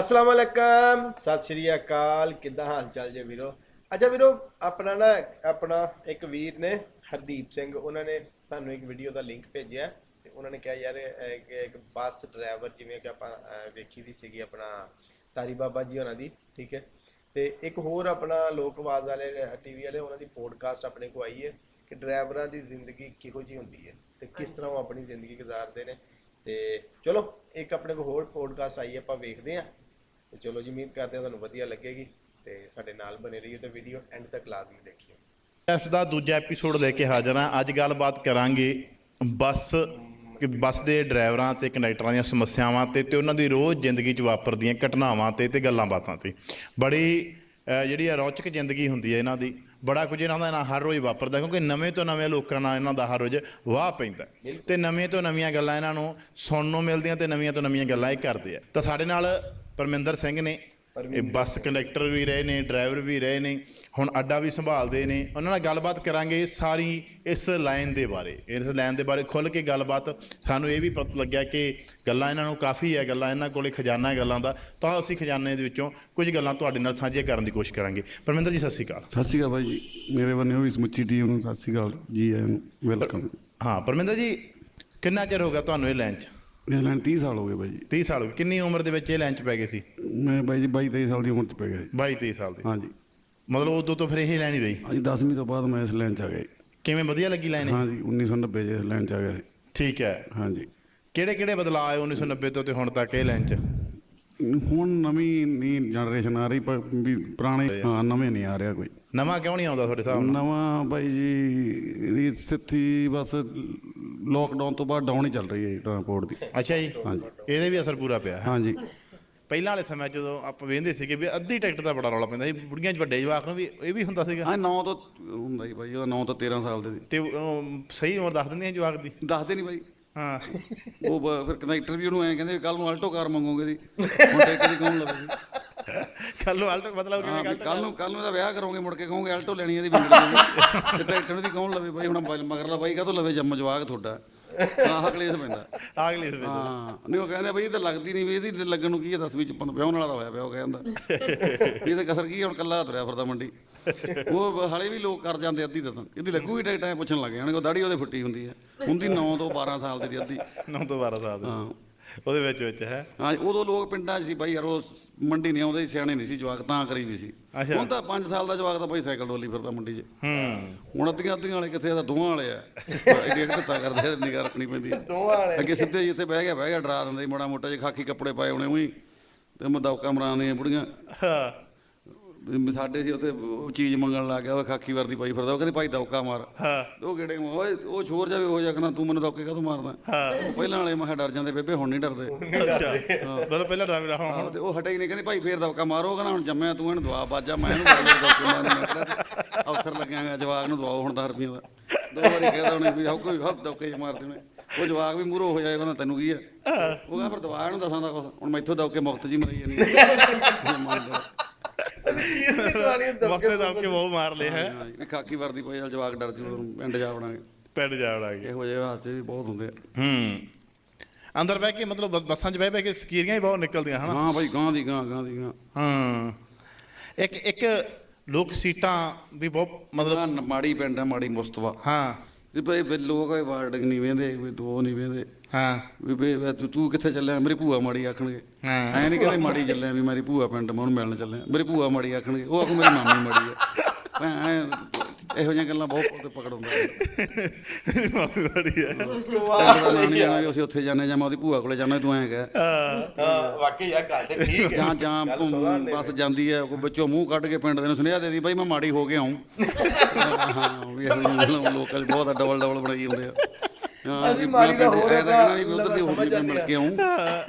ਅਸਲਾਮ ਅਲੈਕਮ। ਸਤਿ ਸ਼੍ਰੀ ਅਕਾਲ। ਕਿੱਦਾਂ ਹਾਲ ਚਾਲ ਜੇ ਵੀਰੋ? ਅੱਛਾ ਵੀਰੋ, ਆਪਣਾ ਨਾ, ਆਪਣਾ ਇੱਕ ਵੀਰ ਨੇ, ਹਰਦੀਪ ਸਿੰਘ, ਉਹਨਾਂ ਨੇ ਤੁਹਾਨੂੰ ਇੱਕ ਵੀਡੀਓ ਦਾ ਲਿੰਕ ਭੇਜਿਆ ਤੇ ਉਹਨਾਂ ਨੇ ਕਿਹਾ, ਯਾਰ, ਇੱਕ ਬੱਸ ਡਰਾਈਵਰ ਜਿਵੇਂ ਕਿ ਆਪਾਂ ਵੇਖੀ ਵੀ ਸੀਗੀ ਆਪਣਾ ਤਾਰੀ ਬਾਬਾ ਜੀ ਉਹਨਾਂ ਦੀ, ਠੀਕ ਹੈ? ਤੇ ਇੱਕ ਹੋਰ ਆਪਣਾ ਲੋਕ ਆਵਾਜ਼ ਵਾਲੇ ਟੀਵੀ ਵਾਲੇ, ਉਹਨਾਂ ਦੀ ਪੋਡਕਾਸਟ ਆਪਣੇ ਕੋ ਆਈ ਹੈ ਕਿ ਡਰਾਈਵਰਾਂ ਦੀ ਜ਼ਿੰਦਗੀ ਕਿਹੋ ਜੀ ਹੁੰਦੀ ਹੈ ਤੇ ਕਿਸ ਤਰ੍ਹਾਂ ਉਹ ਆਪਣੀ ਜ਼ਿੰਦਗੀ ਗੁਜ਼ਾਰਦੇ ਨੇ ਤੇ ਚਲੋ, ਇੱਕ ਆਪਣੇ ਕੋ ਹੋਰ ਪੋਡਕਾਸਟ ਆਈ ਹੈ, ਆਪਾਂ ਵੇਖਦੇ ਹਾਂ। ਤੇ ਚਲੋ ਜੀ ਉਮੀਦ ਕਰਦੇ ਹਾਂ ਤੁਹਾਨੂੰ ਵਧੀਆ ਲੱਗੇਗੀ ਤੇ ਸਾਡੇ ਨਾਲ ਬਨੇ ਰਹੀਓ ਤੇ ਵੀਡੀਓ ਐਂਡ ਤੱਕ ਲਾਜ਼ਮੀ ਦੇਖਿਓ। ਇਸ ਦਾ ਦੂਜਾ ਐਪੀਸੋਡ ਲੈ ਕੇ ਹਾਜ਼ਰ ਹਾਂ। ਅੱਜ ਗੱਲਬਾਤ ਕਰਾਂਗੇ ਬੱਸ ਕਿ ਬੱਸ ਦੇ ਡਰਾਈਵਰਾਂ ਤੇ ਕੰਡਕਟਰਾਂ ਦੀਆਂ ਸਮੱਸਿਆਵਾਂ ਤੇ ਤੇ ਉਹਨਾਂ ਦੀ ਰੋਜ਼ ਜ਼ਿੰਦਗੀ 'ਚ ਵਾਪਰਦੀਆਂ ਘਟਨਾਵਾਂ ਤੇ ਤੇ ਗੱਲਾਂ ਬਾਤਾਂ ਤੇ। ਬੜੀ ਜਿਹੜੀ ਆ ਰੌਚਕ ਜ਼ਿੰਦਗੀ ਹੁੰਦੀ ਹੈ ਇਹਨਾਂ ਦੀ ਬੜਾ ਕੁਝ ਇਹਨਾਂ ਦਾ ਹਰ ਰੋਜ਼ ਵਾਪਰਦਾ ਕਿਉਂਕਿ ਨਵੇਂ ਤੋਂ ਨਵੇਂ ਲੋਕਾਂ ਨਾਲ ਇਹਨਾਂ ਦਾ ਹਰ ਰੋਜ਼ ਵਾਹ ਪੈਂਦਾ ਤੇ ਨਵੇਂ ਤੋਂ ਨਵੀਆਂ ਗੱਲਾਂ ਇਹਨਾਂ ਨੂੰ ਸੁਣਨ ਨੂੰ ਮਿਲਦੀਆਂ ਤੇ ਨਵੀਆਂ ਤੋਂ ਨਵੀਆਂ ਗੱਲਾਂ ਇਹ ਕਰਦੇ ਆ। ਤਾਂ ਸਾਡੇ ਨਾਲ ਪਰਮਿੰਦਰ ਸਿੰਘ ਨੇ ਇਹ ਬੱਸ ਕੰਡਕਟਰ ਵੀ ਰਹੇ ਨੇ ਡਰਾਈਵਰ ਵੀ ਰਹੇ ਨੇ ਹੁਣ ਅੱਡਾ ਵੀ ਸੰਭਾਲਦੇ ਨੇ। ਉਹਨਾਂ ਨਾਲ ਗੱਲਬਾਤ ਕਰਾਂਗੇ ਸਾਰੀ ਇਸ ਲਾਈਨ ਦੇ ਬਾਰੇ। ਇਸ ਲਾਈਨ ਦੇ ਬਾਰੇ ਖੁੱਲ ਕੇ ਗੱਲਬਾਤ ਸਾਨੂੰ ਇਹ ਵੀ ਪਤਾ ਲੱਗਿਆ ਕਿ ਗੱਲਾਂ ਇਹਨਾਂ ਨੂੰ ਕਾਫੀ ਹੈ ਗੱਲਾਂ ਇਹਨਾਂ ਕੋਲੇ ਖਜ਼ਾਨਾ ਹੈ ਗੱਲਾਂ ਦਾ। ਤਾਂ ਅਸੀਂ ਖਜ਼ਾਨੇ ਦੇ ਵਿੱਚੋਂ ਕੁਝ ਗੱਲਾਂ ਤੁਹਾਡੇ ਨਾਲ ਸਾਂਝੀਆਂ ਕਰਨ ਦੀ ਕੋਸ਼ਿਸ਼ ਕਰਾਂਗੇ। ਪਰਮਿੰਦਰ ਜੀ ਸਤਿ ਸ਼੍ਰੀ ਅਕਾਲ। ਸਤਿ ਸ਼੍ਰੀ ਅਕਾਲ ਭਾਈ ਜੀ। ਮੇਰੇ ਵੱਲੋਂ ਵੀ ਸਮੁੱਚੀ ਟੀਮ ਨੂੰ ਸਤਿ ਸ਼੍ਰੀ ਅਕਾਲ ਜੀ ਆਇਆਂ ਨੂੰ ਵੈਲਕਮ ਹਾਂ ਪਰਮਿੰਦਰ ਜੀ ਕਿੰਨਾ ਚਿਰ ਹੋ ਗਿਆ ਤੁਹਾਨੂੰ ਇਹ ਲਾਈਨ 'ਚ? ਇਹ ਲੈਣ 30 ਸਾਲ ਹੋ ਗਏ ਜੀ। 30 ਸਾਲ ਹੋ ਗਏ। ਕਿੰਨੀ ਉਮਰ ਦੇ ਵਿੱਚ ਇਹ ਲਾਈਨ 'ਚ ਪੈ ਗਏ ਸੀ? ਮੈਂ ਭਾਈ ਜੀ 22 23 ਸਾਲ ਦੀ ਉਮਰ 'ਚ ਪੈ ਗਿਆ ਜੀ। 22 23 ਸਾਲ ਦੇ। ਹਾਂਜੀ। ਮਤਲਬ ਉਦੋਂ ਤੋਂ ਫਿਰ ਇਹ ਲਾਈਨ ਹੀ ਰਹੀ? ਅੱਜ 10ਵੀਂ ਤੋਂ ਬਾਅਦ ਮੈਂ ਇਸ ਲਾਈਨ 'ਚ ਆ ਗਿਆ ਜੀ। ਕਿਵੇਂ ਵਧੀਆ ਲੱਗੀ ਲਾਈਨ ਇਹ? ਹਾਂਜੀ 1990 'ਚ ਇਸ ਲਾਈਨ 'ਚ ਆ ਗਿਆ ਸੀ। ਠੀਕ ਹੈ। ਹਾਂਜੀ। ਕਿਹੜੇ ਕਿਹੜੇ ਬਦਲਾਅ ਆਏ 1990 ਤੋਂ ਤੇ ਹੁਣ ਤੱਕ ਇਹ ਲਾਈਨ 'ਚ? ਹੁਣ ਨਵੀਂ ਨੀ ਜਨਰੇਸ਼ਨ ਆ ਰਹੀ ਪਰ ਵੀ ਪੁਰਾਣੇ ਹਾਂ ਨਵੇਂ ਨਹੀਂ ਆ ਰਿਹਾ ਕੋਈ। ਨਵਾਂ ਕਿਉਂ ਨਹੀਂ ਆਉਂਦਾ ਤੁਹਾਡੇ ਹਿਸਾਬ ਨਾਲ? ਨਵਾਂ ਭਾਈ ਜੀ ਇਹਦੀ ਸਥਿਤੀ ਬਸ ਲੋਕਡਾਊਨ ਤੋਂ ਬਾਅਦ ਡਾਊਨ ਹੀ ਚੱਲ ਰਹੀ ਹੈ ਜੀ ਟਰਾਂਸਪੋਰਟ ਦੀ। ਅੱਛਾ ਜੀ। ਹਾਂਜੀ। ਇਹਦੇ ਵੀ ਅਸਰ ਪੂਰਾ ਪਿਆ ਹੈ। ਹਾਂਜੀ। ਪਹਿਲਾਂ ਵਾਲੇ ਸਮੇਂ 'ਚ ਜਦੋਂ ਆਪਾਂ ਵੇਂਦੇ ਸੀਗੇ ਵੀ ਅੱਧੀ ਟਿਕਟ ਦਾ ਬੜਾ ਰੌਲਾ ਪੈਂਦਾ ਸੀ ਬੁੜੀਆਂ 'ਚ ਵੱਡੇ ਜਵਾਕ ਨੂੰ ਵੀ ਇਹ ਵੀ ਹੁੰਦਾ ਸੀਗਾ। ਹਾਂ 9 ਤੋਂ ਹੁੰਦਾ ਜੀ ਭਾਈ ਉਹਦਾ 9 ਤੋਂ 13 ਸਾਲ ਦੇ ਸੀ ਤੇ ਉਹ ਸਹੀ ਉਮਰ ਦੱਸ ਦਿੰਦੇ ਆ ਜਵਾਕ ਦੀ? ਦੱਸਦੇ ਨਹੀਂ ਭਾਈ ਹਾਂ। ਉਹ ਬ- ਫਿਰ ਕੰਡਕਟਰ ਵੀ ਉਹਨੂੰ ਐਂ ਕਹਿੰਦੇ ਕੱਲ ਨੂੰ ਆਲਟੋ ਕਾਰ ਮੰਗੋਗੇ ਦੀ ਹੁਣ ਟਿਕਟ ਦੀ ਕੌਣ ਲਵੇ ਜੀ ਕੱਲ ਨੂੰ ਆਲਟ ਮਤਲਬ ਕਿਵੇਂ ਵੀ ਕੱਲ ਨੂੰ ਕੱਲ ਨੂੰ ਇਹਦਾ ਵਿਆਹ ਕਰੋਗੇ ਮੁੜ ਕੇ ਕਹੋਗੇ ਆਲਟੋ ਲੈਣੀ ਇਹਦੀ ਦੀ ਤੇ ਟਰੈਕਟਰ ਦੀ ਕੌਣ ਲਵੇ ਬਾਈ? ਹੁਣ ਬ- ਮਗਰਲਾ ਬਾਈ ਕਾਹਤੋਂ ਲਵੇ ਜੰਮ ਜਵਾਕ ਤੁਹਾਡਾ? ਆਹ ਕਲੇਸ਼ ਪੈਂਦਾ ਅਗਲੀ ਸਵੇ ਹਾਂ ਨਹੀਂ ਉਹ ਕਹਿੰਦੇ ਬਈ ਇਹ ਤਾਂ ਲੱਗਦੀ ਨਹੀਂ ਵੀ ਇਹਦੀ ਤੇ ਲੱਗਣ ਨੂੰ ਕੀ ਹੈ ਦੱਸ ਵੀ ਚੱਪਨ ਵਿਆਹਣ ਵਾਲਾ ਤਾਂ ਹੋਇਆ ਪਿਆ ਉਹ ਕਹਿੰਦਾ। ਵੀ ਇਹ ਤਾਂ ਕਸਰ ਕੀ ਹੁਣ ਕੱਲਾ ਤੁਰਿਆ ਫਿਰਦਾ ਮੰਡੀ। ਉਹ ਹਾਲੇ ਵੀ ਲੋਕ ਕਰ ਜਾਂਦੇ ਅੱਧੀ ਤਾਂ ਇਹਦੀ ਲੱਗੂਗੀ ਟਿਕਟਾਂ ਪੁੱਛਣ ਲੱਗ ਜਾਣਗੇ ਉਹ ਦਾੜੀ ਉਹਦੇ ਫੁੱਟੀ ਹੁੰਦੀ ਹੈ। ਹੁੰਦੀ 9 ਤੋਂ 12 ਸਾਲ ਦੀ ਦੀ ਅੱਧੀ। 9 ਤੋਂ 12 ਸਾਲ ਦੇ। ਹਾਂ। ਉਹਦੇ ਵਿੱਚ ਵਿੱਚ ਹੈ? ਹਾਂ ਉਦੋਂ ਲੋਕ ਪਿੰਡਾਂ 'ਚ ਸੀ ਬਾਈ ਯਾਰ ਉਹ ਮੰਡੀ ਨਹੀਂ ਆਉਂਦੇ ਸੀ, ਸਿਆਣੇ ਨਹੀਂ ਸੀ ਜਵਾਕ ਤਾਂ ਕਰੀ ਵੀ ਸੀ। ਅੱਛਾ। ਹੁਣ ਤਾਂ 5 ਸਾਲ ਦਾ ਜਵਾਕ ਤਾਂ ਬਾਈ ਸਾਈਕਲ ਡੋਲੀ ਫਿਰਦਾ ਮੰਡੀ 'ਚ। ਹੂੰ। ਹੁਣ ਅੱਧੀਆਂ ਅੱਧੀਆਂ ਵਾਲੇ ਕਿੱਥੇ ਆ ਤਾਂ ਦੋਵਾਂ ਵਾਲੇ ਆ। ਐਡੀ ਇੱਕ ਧੱਤਾ ਕਰਦੇ ਆ ਨਿਗਾਹ ਰੱਖਣੀ ਪੈਂਦੀ ਆ। ਦੋਵਾਂ ਵਾਲੇ ਅੱਗੇ ਸਿੱਧੇ ਜਿੱਥੇ ਬਹਿ ਗਿਆ ਬਹਿ ਗਿਆ ਡਰਾ ਦਿੰਦੇ ਸੀ ਮਾੜਾ ਮੋਟਾ ਜੇ ਖਾਕੀ ਕੱਪੜੇ ਪਾਏ ਹੋਣੇ ਉਹੀ ਤੇ ਮਦੌਕਾ ਮਰਾਉਂਦੀਆਂ ਬੁੜੀਆਂ। ਹਾਂ। ਸਾਡੇ ਸੀ ਉੱਥੇ ਉਹ ਚੀਜ਼ ਮੰਗਣ ਲੱਗ ਗਿਆ ਉਹ ਖਾਕੀ ਵਰਦੀ ਪਾਈ ਫਿਰਦਾ ਉਹ ਕਹਿੰਦੇ ਭਾਈ ਦੌਕਾ ਮਾਰ। ਹਾਂ। ਉਹ ਕਿਹੜੇ ਓਏ ਉਹ ਛੋਰ ਜਾਵੇ ਹੋ ਜਾਕਣਾ ਤੂੰ ਮੈਨੂੰ ਦੌਕੇ ਕਾਹਤੋਂ ਮਾਰਦਾ? ਹਾਂ। ਪਹਿਲਾਂ ਵਾਲੇ ਮੈਂ ਡਰ ਜਾਂਦੇ ਬੇਬੇ ਹੁਣ ਨਹੀਂ ਡਰਦੇ। ਅੱਛਾ। ਮਤਲਬ ਪਹਿਲਾਂ ਡਰਾਈਵਰ ਹੁਣ ਹਾਂ, ਤੇ ਉਹ ਹਟੇ ਹੀ ਨਹੀਂ ਕਹਿੰਦੇ ਭਾਈ ਫੇਰ ਦਵਕਾ ਮਾਰੋ। ਕਹਿੰਦਾ ਹੁਣ ਜੰਮਿਆ ਤੂੰ ਇਹਨੂੰ ਦਵਾ ਬਾਜਾ ਮੈਂ ਇਹਨੂੰ ਦਵਕੇ ਮਾਰਨ ਮੈਂ ਅਫਸਰ ਲੱਗਿਆਗਾ ਜਵਾਕ ਨੂੰ ਦਵਾਓ ਹੁਣ 10 ਰੁਪਏ ਦਾ। ਦੋ ਵਾਰੀ ਕਹਿੰਦਾ ਉਹਨੇ ਵੀ ਹੋ ਕੋਈ ਹੱਥ ਦਵਕੇ ਚ ਮਾਰ ਦੇਣੇ ਉਹ ਜਵਾਕ ਵੀ ਮੂਰੋ ਹੋ ਜਾਏ ਕਹਿੰਦਾ ਤੈਨੂੰ ਕੀ ਆ? ਉਹ ਕਹਿੰਦਾ ਫਿਰ ਦਵਾ ਇਹਨੂੰ ਦਸਾਂ ਦਾ ਹੁਣ ਮੈਥੋਂ ਦਵਕੇ ਮੁਫਤ ਜੀ ਮਰੀ ਜਾਣੀ ਵਕਤ ਦਾ ਕੇ ਬਹੁਤ ਮਾਰ ਲਏ ਹੈ ਹਾਂ, ਵੀ ਖਾਕੀ ਵਰਦੀ ਕੋਈ ਨਾਲ ਜਵਾਕ ਡਰ ਜੂ ਪਿੰਡ ਜਾ ਵੜਾਂਗੇ। ਪਿੰਡ ਜਾ ਵੜਾਂਗੇ। ਇਹੋ ਜਿਹੇ ਹਾਦਸੇ ਵੀ ਬਹੁਤ ਹੁੰਦੇ ਆ। ਹੂੰ। ਅੰਦਰ ਬਹਿ ਕੇ ਮਤਲਬ ਬ- ਬੱਸਾਂ 'ਚ ਬਹਿ ਬਹਿ ਕੇ ਸਕੀਰੀਆਂ ਹੀ ਬਹੁਤ ਨਿਕਲਦੀਆਂ ਹਨਾ? ਹਾਂ ਭਾਈ ਗਾਂ ਦੀ ਗਾਂ ਗਾਂ ਦੀ ਗਾਂ। ਹਾਂ। ਇੱਕ ਇੱਕ ਲੋਕ ਸੀਟਾਂ ਵੀ ਬਹੁਤ ਮਤਲਬ ਮਾੜੀ ਪਿੰਡ ਆ ਮਾੜੀ ਮੁਸਤਫਾ। ਹਾਂ। ਤੇ ਭਾਈ ਫਿਰ ਲੋਕ ਇਹ ਵਾਰਡਿੰਗ ਨਹੀਂ ਵੇਂਦੇ ਵੀ ਦੋ ਨਹੀਂ ਵੇਂਦੇ। ਹਾਂ। ਵੀ ਬੇ ਤੂੰ- ਤੂੰ ਕਿੱਥੇ ਚੱਲਿਆ? ਮੇਰੀ ਭੂਆ ਮਾੜੀ ਆਖਣਗੇ। ਹਾਂ। ਐ ਨਹੀਂ ਕਹਿੰਦੇ ਮਾੜੀ ਚੱਲਿਆ ਵੀ ਮੇਰੀ ਭੂਆ ਪਿੰਡ ਮੈਂ ਉਹਨੂੰ ਮਿਲਣ ਚੱਲਿਆ। ਮੇਰੀ ਭੂਆ ਮਾੜੀ ਆਖਣਗੇ ਉਹ ਆਖੂ ਮੇਰੀ ਮਾਮੀ ਮਾੜੀ ਆ। ਐ ਐਂ ਇਹੋ ਜਿਹੀਆਂ ਗੱਲਾਂ ਬਹੁਤ ਬਹੁਤ ਪਕੜ ਹੁੰਦਾ ਮਾਮੀ ਬੜੀ ਹੈ ਨਹੀਂ ਜਾਣਾ ਵੀ ਅਸੀਂ ਉੱਥੇ ਜਾਂਦੇ ਜਾਂ ਮੈਂ ਉਹਦੀ ਭੂਆ ਕੋਲੇ ਜਾਣਾ ਤੂੰ ਐਂ ਕਹਿ। ਹਾਂ ਵਾਕਈ ਆ ਗੱਲ ਤੇ ਠੀਕ ਹੈ। ਜਾਂ ਜਾਂ ਨੇ ਬਸ ਜਾਂਦੀ ਹੈ ਕੋਈ ਵਿੱਚੋਂ ਮੂੰਹ ਕੱਢ ਕੇ ਪਿੰਡ ਦੇ ਨੂੰ ਸੁਨੇਹਾ ਦੇ ਦੀ ਬਾਈ ਮੈਂ ਮਾੜੀ ਹੋ ਕੇ ਆਉਂ ਹਾਂ ਵੀ ਇਹੋ ਜਿਹੀਆਂ ਗੱਲਾਂ ਲੋਕਾਂ 'ਚ ਬਹੁਤ ਡਬਲ ਡਬਲ ਬਣਾਈ ਹੁੰਦੇ ਆ। ਹਾਂ ਅਸੀਂ ਮਾੜੀ ਦਾ ਹੋਰ ਤਾਂ ਕਹਿਣਾ ਵੀ ਅਗਲਾ ਉਧਰ ਦੀ ਜਾਂਦੇ ਮਿਲ। ਕੇ ਆਉਂ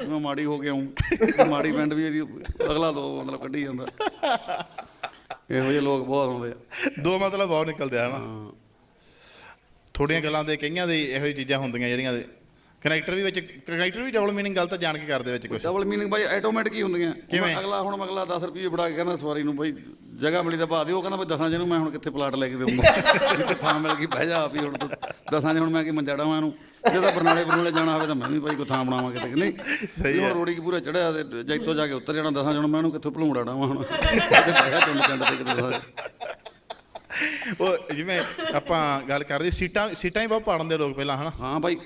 ਮੈਂ ਮਾੜੀ ਹੋ ਕੇ ਆਉਂ ਮਾੜੀ ਪਿੰਡ ਵੀ ਇਹਦੀ ਅਗਲਾ ਦੋ ਮਤਲਬ ਕੱਢੀ ਜਾਂਦਾ। ਇਹੋ ਜਿਹੇ ਲੋਕ ਬਹੁਤ ਆਉਂਦੇ ਆ। ਦੋ ਮਤਲਬ ਬਹੁਤ ਨਿਕਲਦੇ ਆ ਹਨਾ। ਹਾਂ। ਥੋੜੀਆਂ ਗੱਲਾਂ ਦੇ ਕਈਆਂ ਦੇ ਇਹੋ ਜਿਹੀ ਚੀਜ਼ਾਂ ਹੁੰਦੀਆਂ ਜਿਹੜੀਆਂ ਦੇ ਕਨੈਕਟਰ ਵੀ ਵਿੱਚ ਕਨੈਕਟਰ ਵੀ ਡਬਲ ਮੀਨਿੰਗ ਗੱਲ ਤਾਂ ਜਾਣ ਕੇ ਕਰਦੇ ਵਿੱਚ ਕੁਝ ਡਬਲ ਮੀਨਿੰਗ ਬਾਈ ਆਟੋਮੈਟਿਕ ਹੀ ਹੁੰਦੀਆਂ। ਕਿਵੇਂ? ਅਗਲਾ ਹੁਣ ਅਗਲਾ 10 ਰੁਪਏ ਫੜਾ ਕੇ ਕਹਿੰਦਾ ਸਵਾਰੀ ਨੂੰ ਬਾਈ ਜਗ੍ਹਾ ਮਿਲੀ ਤਾਂ ਪਾ ਦਿਓ ਉਹ ਕਹਿੰਦਾ ਵੀ ਦਸਾਂ ਜਿਹਨੂੰ ਮੈਂ ਹੁਣ ਕਿੱਥੇ ਪਲਾਟ ਲੈ ਕੇ ਦੇਵਾਂਗਾ ਕਿੱਥੇ ਥਾਂ ਮਿਲ ਗਈ ਬਹਿ ਜਾ ਵੀ ਹੁਣ ਤੂੰ। ਦਸਾਂ ਹੁਣ ਮੈਂ ਕੀ ਮੰਜਾ ਡਾਵਾਂ ਇਹਨੂੰ। ਜਦੋਂ ਬਰਨਾਲੇ ਬਰਨੂਲੇ ਜਾਣਾ ਹੋਵੇ ਤਾਂ ਮੈਂ ਵੀ ਭਾਈ ਕੋਈ ਥਾਂ ਬਣਾਵਾਂ ਕਿਤੇ ਕਿ ਨਹੀਂ। ਸਹੀ ਹੁਣ ਰੋੜੀ ਕੀ ਪੂਰਾ ਚੜਿਆ ਤੇ ਜੈਤੋ ਜਾ ਕੇ ਉੱਤਰ ਜਾਣਾ ਦਸਾਂ ਹੁਣ ਮੈਂ ਇਹਨੂੰ ਕਿੱਥੋਂ ਭਲੂੜਾ ਡਾਵਾਂ ਹੁਣ। ਕਿਤੇ ਬਹਿ ਜਾ ਚੁੰਡ ਚੰਡ ਤੇ ਕਿਤੇ ਦਸਾਂ ਉਹ ਜਿਵੇਂ ਆਪਾਂ ਗੱਲ ਕਰਦੇ ਸੀਟਾਂ ਸੀਟਾਂ ਹੀ ਬਹੁਤ ਪਾੜਨ ਦੇ ਲੋਕ ਪਹਿਲਾਂ ਹਨਾ? ਹਾਂ ਭਾਈ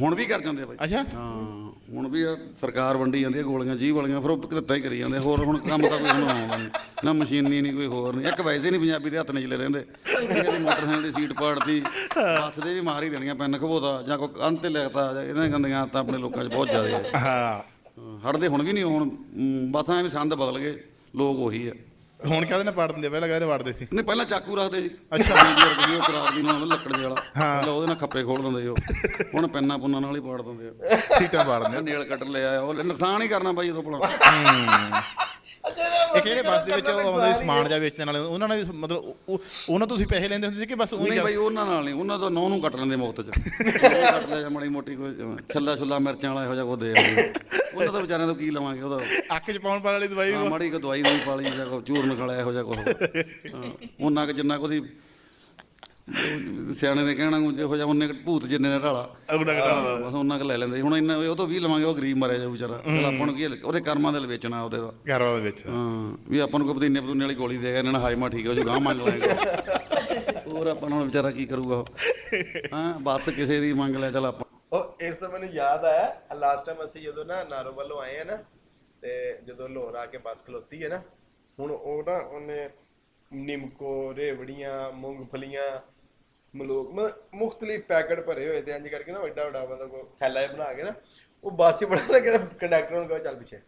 ਹੁਣ ਵੀ ਕਰ ਜਾਂਦੇ ਆ ਭਾਈ ਅੱਛਾ। ਹਾਂ ਹੁਣ ਵੀ ਆ ਸਰਕਾਰ ਵੰਡੀ ਜਾਂਦੀ ਹੈ ਗੋਲੀਆਂ ਜੀ ਵਾਲੀਆਂ ਫਿਰ ਉਹ ਕਿੱਦਾਂ ਹੀ ਕਰੀ ਜਾਂਦੇ ਆ। ਹੋਰ ਹੁਣ ਕੰਮ ਤਾਂ ਕੋਈ ਹੁਣ ਆਉਂਦਾ ਨਹੀਂ। ਨਾ ਮਸ਼ੀਨੀ ਨਹੀਂ ਕੋਈ ਹੋਰ ਨਹੀਂ। ਇੱਕ ਵੈਸੇ ਨਹੀਂ ਪੰਜਾਬੀ ਦੇ ਹੱਥ ਨਿਚਲੇ ਰਹਿੰਦੇ। ਇਹਦੀ ਮੋਟਰਸਾਈਕਲ ਦੀ ਸੀਟ ਪਾੜਤੀ ਬੱਸ ਦੇ ਵੀ ਮਾਰ ਹੀ ਦੇਣੀਆਂ ਪੈਨ ਖਬੋਦਾ ਜਾਂ ਕੋਈ ਕੰਨ ਤੇ ਲਿਖਤਾ ਜਾਂ ਇਹਨਾਂ ਦੀਆਂ ਗੰਦੀਆਂ ਤਾਂ ਆਪਣੇ ਲੋਕਾਂ 'ਚ ਬਹੁਤ ਜ਼ਿਆਦਾ ਹੈ। ਹਾਂ ਹਟਦੇ ਹੁਣ ਵੀ ਨਹੀਂ ਹੁਣ ਮ, ਬਸ ਵੀ ਸੰਦ ਬਦਲ ਗਏ ਲੋਕ ਉਹੀ ਆ। ਹੁਣ ਕਾਹਦੇ ਨਾਲ ਪਾੜਨ ਦੇ ਪਹਿਲਾਂ ਕਾਹਦੇ ਵੜਦੇ ਸੀ? ਨਹੀਂ ਪਹਿਲਾਂ ਚਾਕੂ ਰੱਖਦੇ ਸੀ। ਅੱਛਾ। ਉਹ ਕਰਾਰ ਦੀ ਨਾਲ ਲੱਕੜ ਦੇ ਵਾਲਾ ਪਹਿਲਾਂ ਉਹਦੇ ਨਾਲ ਖੱਪੇ ਖੋਲ ਦਿੰਦੇ ਸੀ ਉਹ। ਹੁਣ ਪੈਨਾਂ ਪੁੰਨਾਂ ਨਾਲ ਹੀ ਪਾੜ ਦਿੰਦੇ ਆ। ਸੀਟਾਂ ਪਾੜਨ ਦੇ ਨੇਲ ਕੱਟ ਲਿਆ ਉਹ ਨੁਕਸਾਨ ਹੀ ਕਰਨਾ ਬਾਈ ਉਦੋਂ ਭਲਾ। ਇਹ ਕਿਹੜੇ ਬੱਸ ਦੇ ਵਿੱਚ ਉਹ ਆਉਂਦੇ ਸੀ ਸਮਾਨ ਜਾਂ ਵੇਚਣ ਵਾਲੇ ਉਹਨਾਂ ਨੇ ਵੀ ਮਤਲਬ ਉਹ- ਉਹ- ਉਹਨਾਂ ਤੋਂ ਤੁਸੀਂ ਪੈਸੇ ਲੈਂਦੇ ਹੁੰਦੇ ਸੀ ਕਿ ਬਸ ਉਹੀ ਨਹੀਂ ਬਾਈ ਉਹਨਾਂ ਨਾਲ ਨਹੀਂ ਉਹਨਾਂ ਤੋਂ ਨੌ ਨੂੰ ਕੱਟ ਲੈਂਦੇ ਮੁਫਤ ਚ। ਉਹ ਕੱਟ ਲਿਆ ਮਾੜੀ ਮੋਟੀ ਕੋਈ ਛੱਲਾ ਛੁੱਲਾ ਮਿਰਚਾਂ ਵਾਲਾ ਇਹੋ ਜਿਹਾ ਕੋ ਦੇ ਆਉਂਦੇ ਉਹਨਾਂ ਤੋਂ ਵਿਚਾਰਿਆਂ ਤੋਂ ਕੀ ਲਵਾਂਗੇ ਉਹਦਾ? ਅੱਖ 'ਚ ਪਾਉਣ ਵਾਲੀ ਦਵਾਈ ਹਾਂ, ਮਾੜੀ ਕੋ ਦਵਾਈ ਨਹੀਂ ਪਾਲੀ ਜਾਂ ਕੋ ਚੂਰਨ ਖਾਲਾ ਇਹੋ ਜਿਹਾ ਕੁਛ। ਹਾਂ, ਉਹਨਾਂ ਕੁ ਜਿੰਨਾ ਕੁ ਉਹ ਸਿਆਣੇ ਨੇ ਕਹਿਣਾ ਜਿਹੋ ਜਿਹਾ ਉਹਨੇ ਭੂਤ ਜਿੰਨੇ ਦਾ ਢਾਲਾ। ਅਗੜਾ ਘਟਾ ਬਸ ਉਹਨਾਂ ਕੁ ਲੈ ਲੈਂਦੇ ਸੀ। ਹੁਣ ਇੰਨਾ ਉਹ ਤੋਂ 20 ਲਵਾਂਗੇ ਉਹ ਗਰੀਬ ਮਰਿਆ ਜਾਊ ਵਿਚਾਰਾ। ਚਲ ਆਪਾਂ ਨੂੰ ਕੀ ਹੈ, ਉਹਦੇ ਕਰਮਾਂ ਦੇ ਵੇਚਣਾ ਉਹਦੇ ਦਾ। ਘਰਾਂ ਦੇ ਵਿੱਚ। ਹਾਂ ਵੀ ਆਪਾਂ ਨੂੰ ਕੋਈ ਪਦੀਨੇ ਪਦੂਨੇ ਵਾਲੀ ਗੋਲੀ ਦੇਗਾ ਇਹਨਾਂ ਨਾਲ ਹਾਜਮਾ ਠੀਕ ਹੋ ਜੂ ਗਾਂ ਮੰਗ ਲਾਂਗੇ ਹੋਰ ਆਪਾਂ ਨੂੰ ਹੁਣ ਵਿਚਾਰਾ ਕੀ ਕਰੂਗਾ ਉਹ? ਹਾਂ ਬਸ ਕਿਸੇ ਦੀ ਮੰਗ ਲੈ ਚਲ ਆਪਾਂ। ਉਹ ਇਸ ਤੋਂ ਮੈਨੂੰ ਯਾਦ ਆਇਆ ਲਾਸਟ ਟਾਈਮ ਅਸੀਂ ਜਦੋਂ ਨਾ ਨਾਰੋ ਵੱਲੋਂ ਆਏ ਆ ਨਾ ਤੇ ਜਦੋਂ ਲਾਹੌਰ ਆ ਕੇ ਬੱਸ ਖਲੋਤੀ ਹੈ ਨਾ ਹੁਣ ਉਹ ਨਾ ਉਹਨੇ ਨਿੰਮਕੋ ਰੇਵੜੀਆਂ ਮੂੰਗਫਲੀਆਂ ਮਲੋਕ, ਮਤਲਬ ਮੁxtਲਿਫ ਪੈਕਟ ਭਰੇ ਹੋਏ ਤੇ ਇੰਜ ਕਰਕੇ ਨਾ ਵੱਡਾ ਵੱਡਾ ਮਤਲਬ ਕੋ ਥੈਲਾ ਜਿਹਾ ਬਣਾ ਕੇ ਨਾ, ਉਹ ਬੱਸ 'ਚ ਬੜਾ ਲੱਗੇ ਕੰਡਕਟਰ ਨੂੰ ਕਹੋ ਚੱਲ ਪਿੱਛੇ।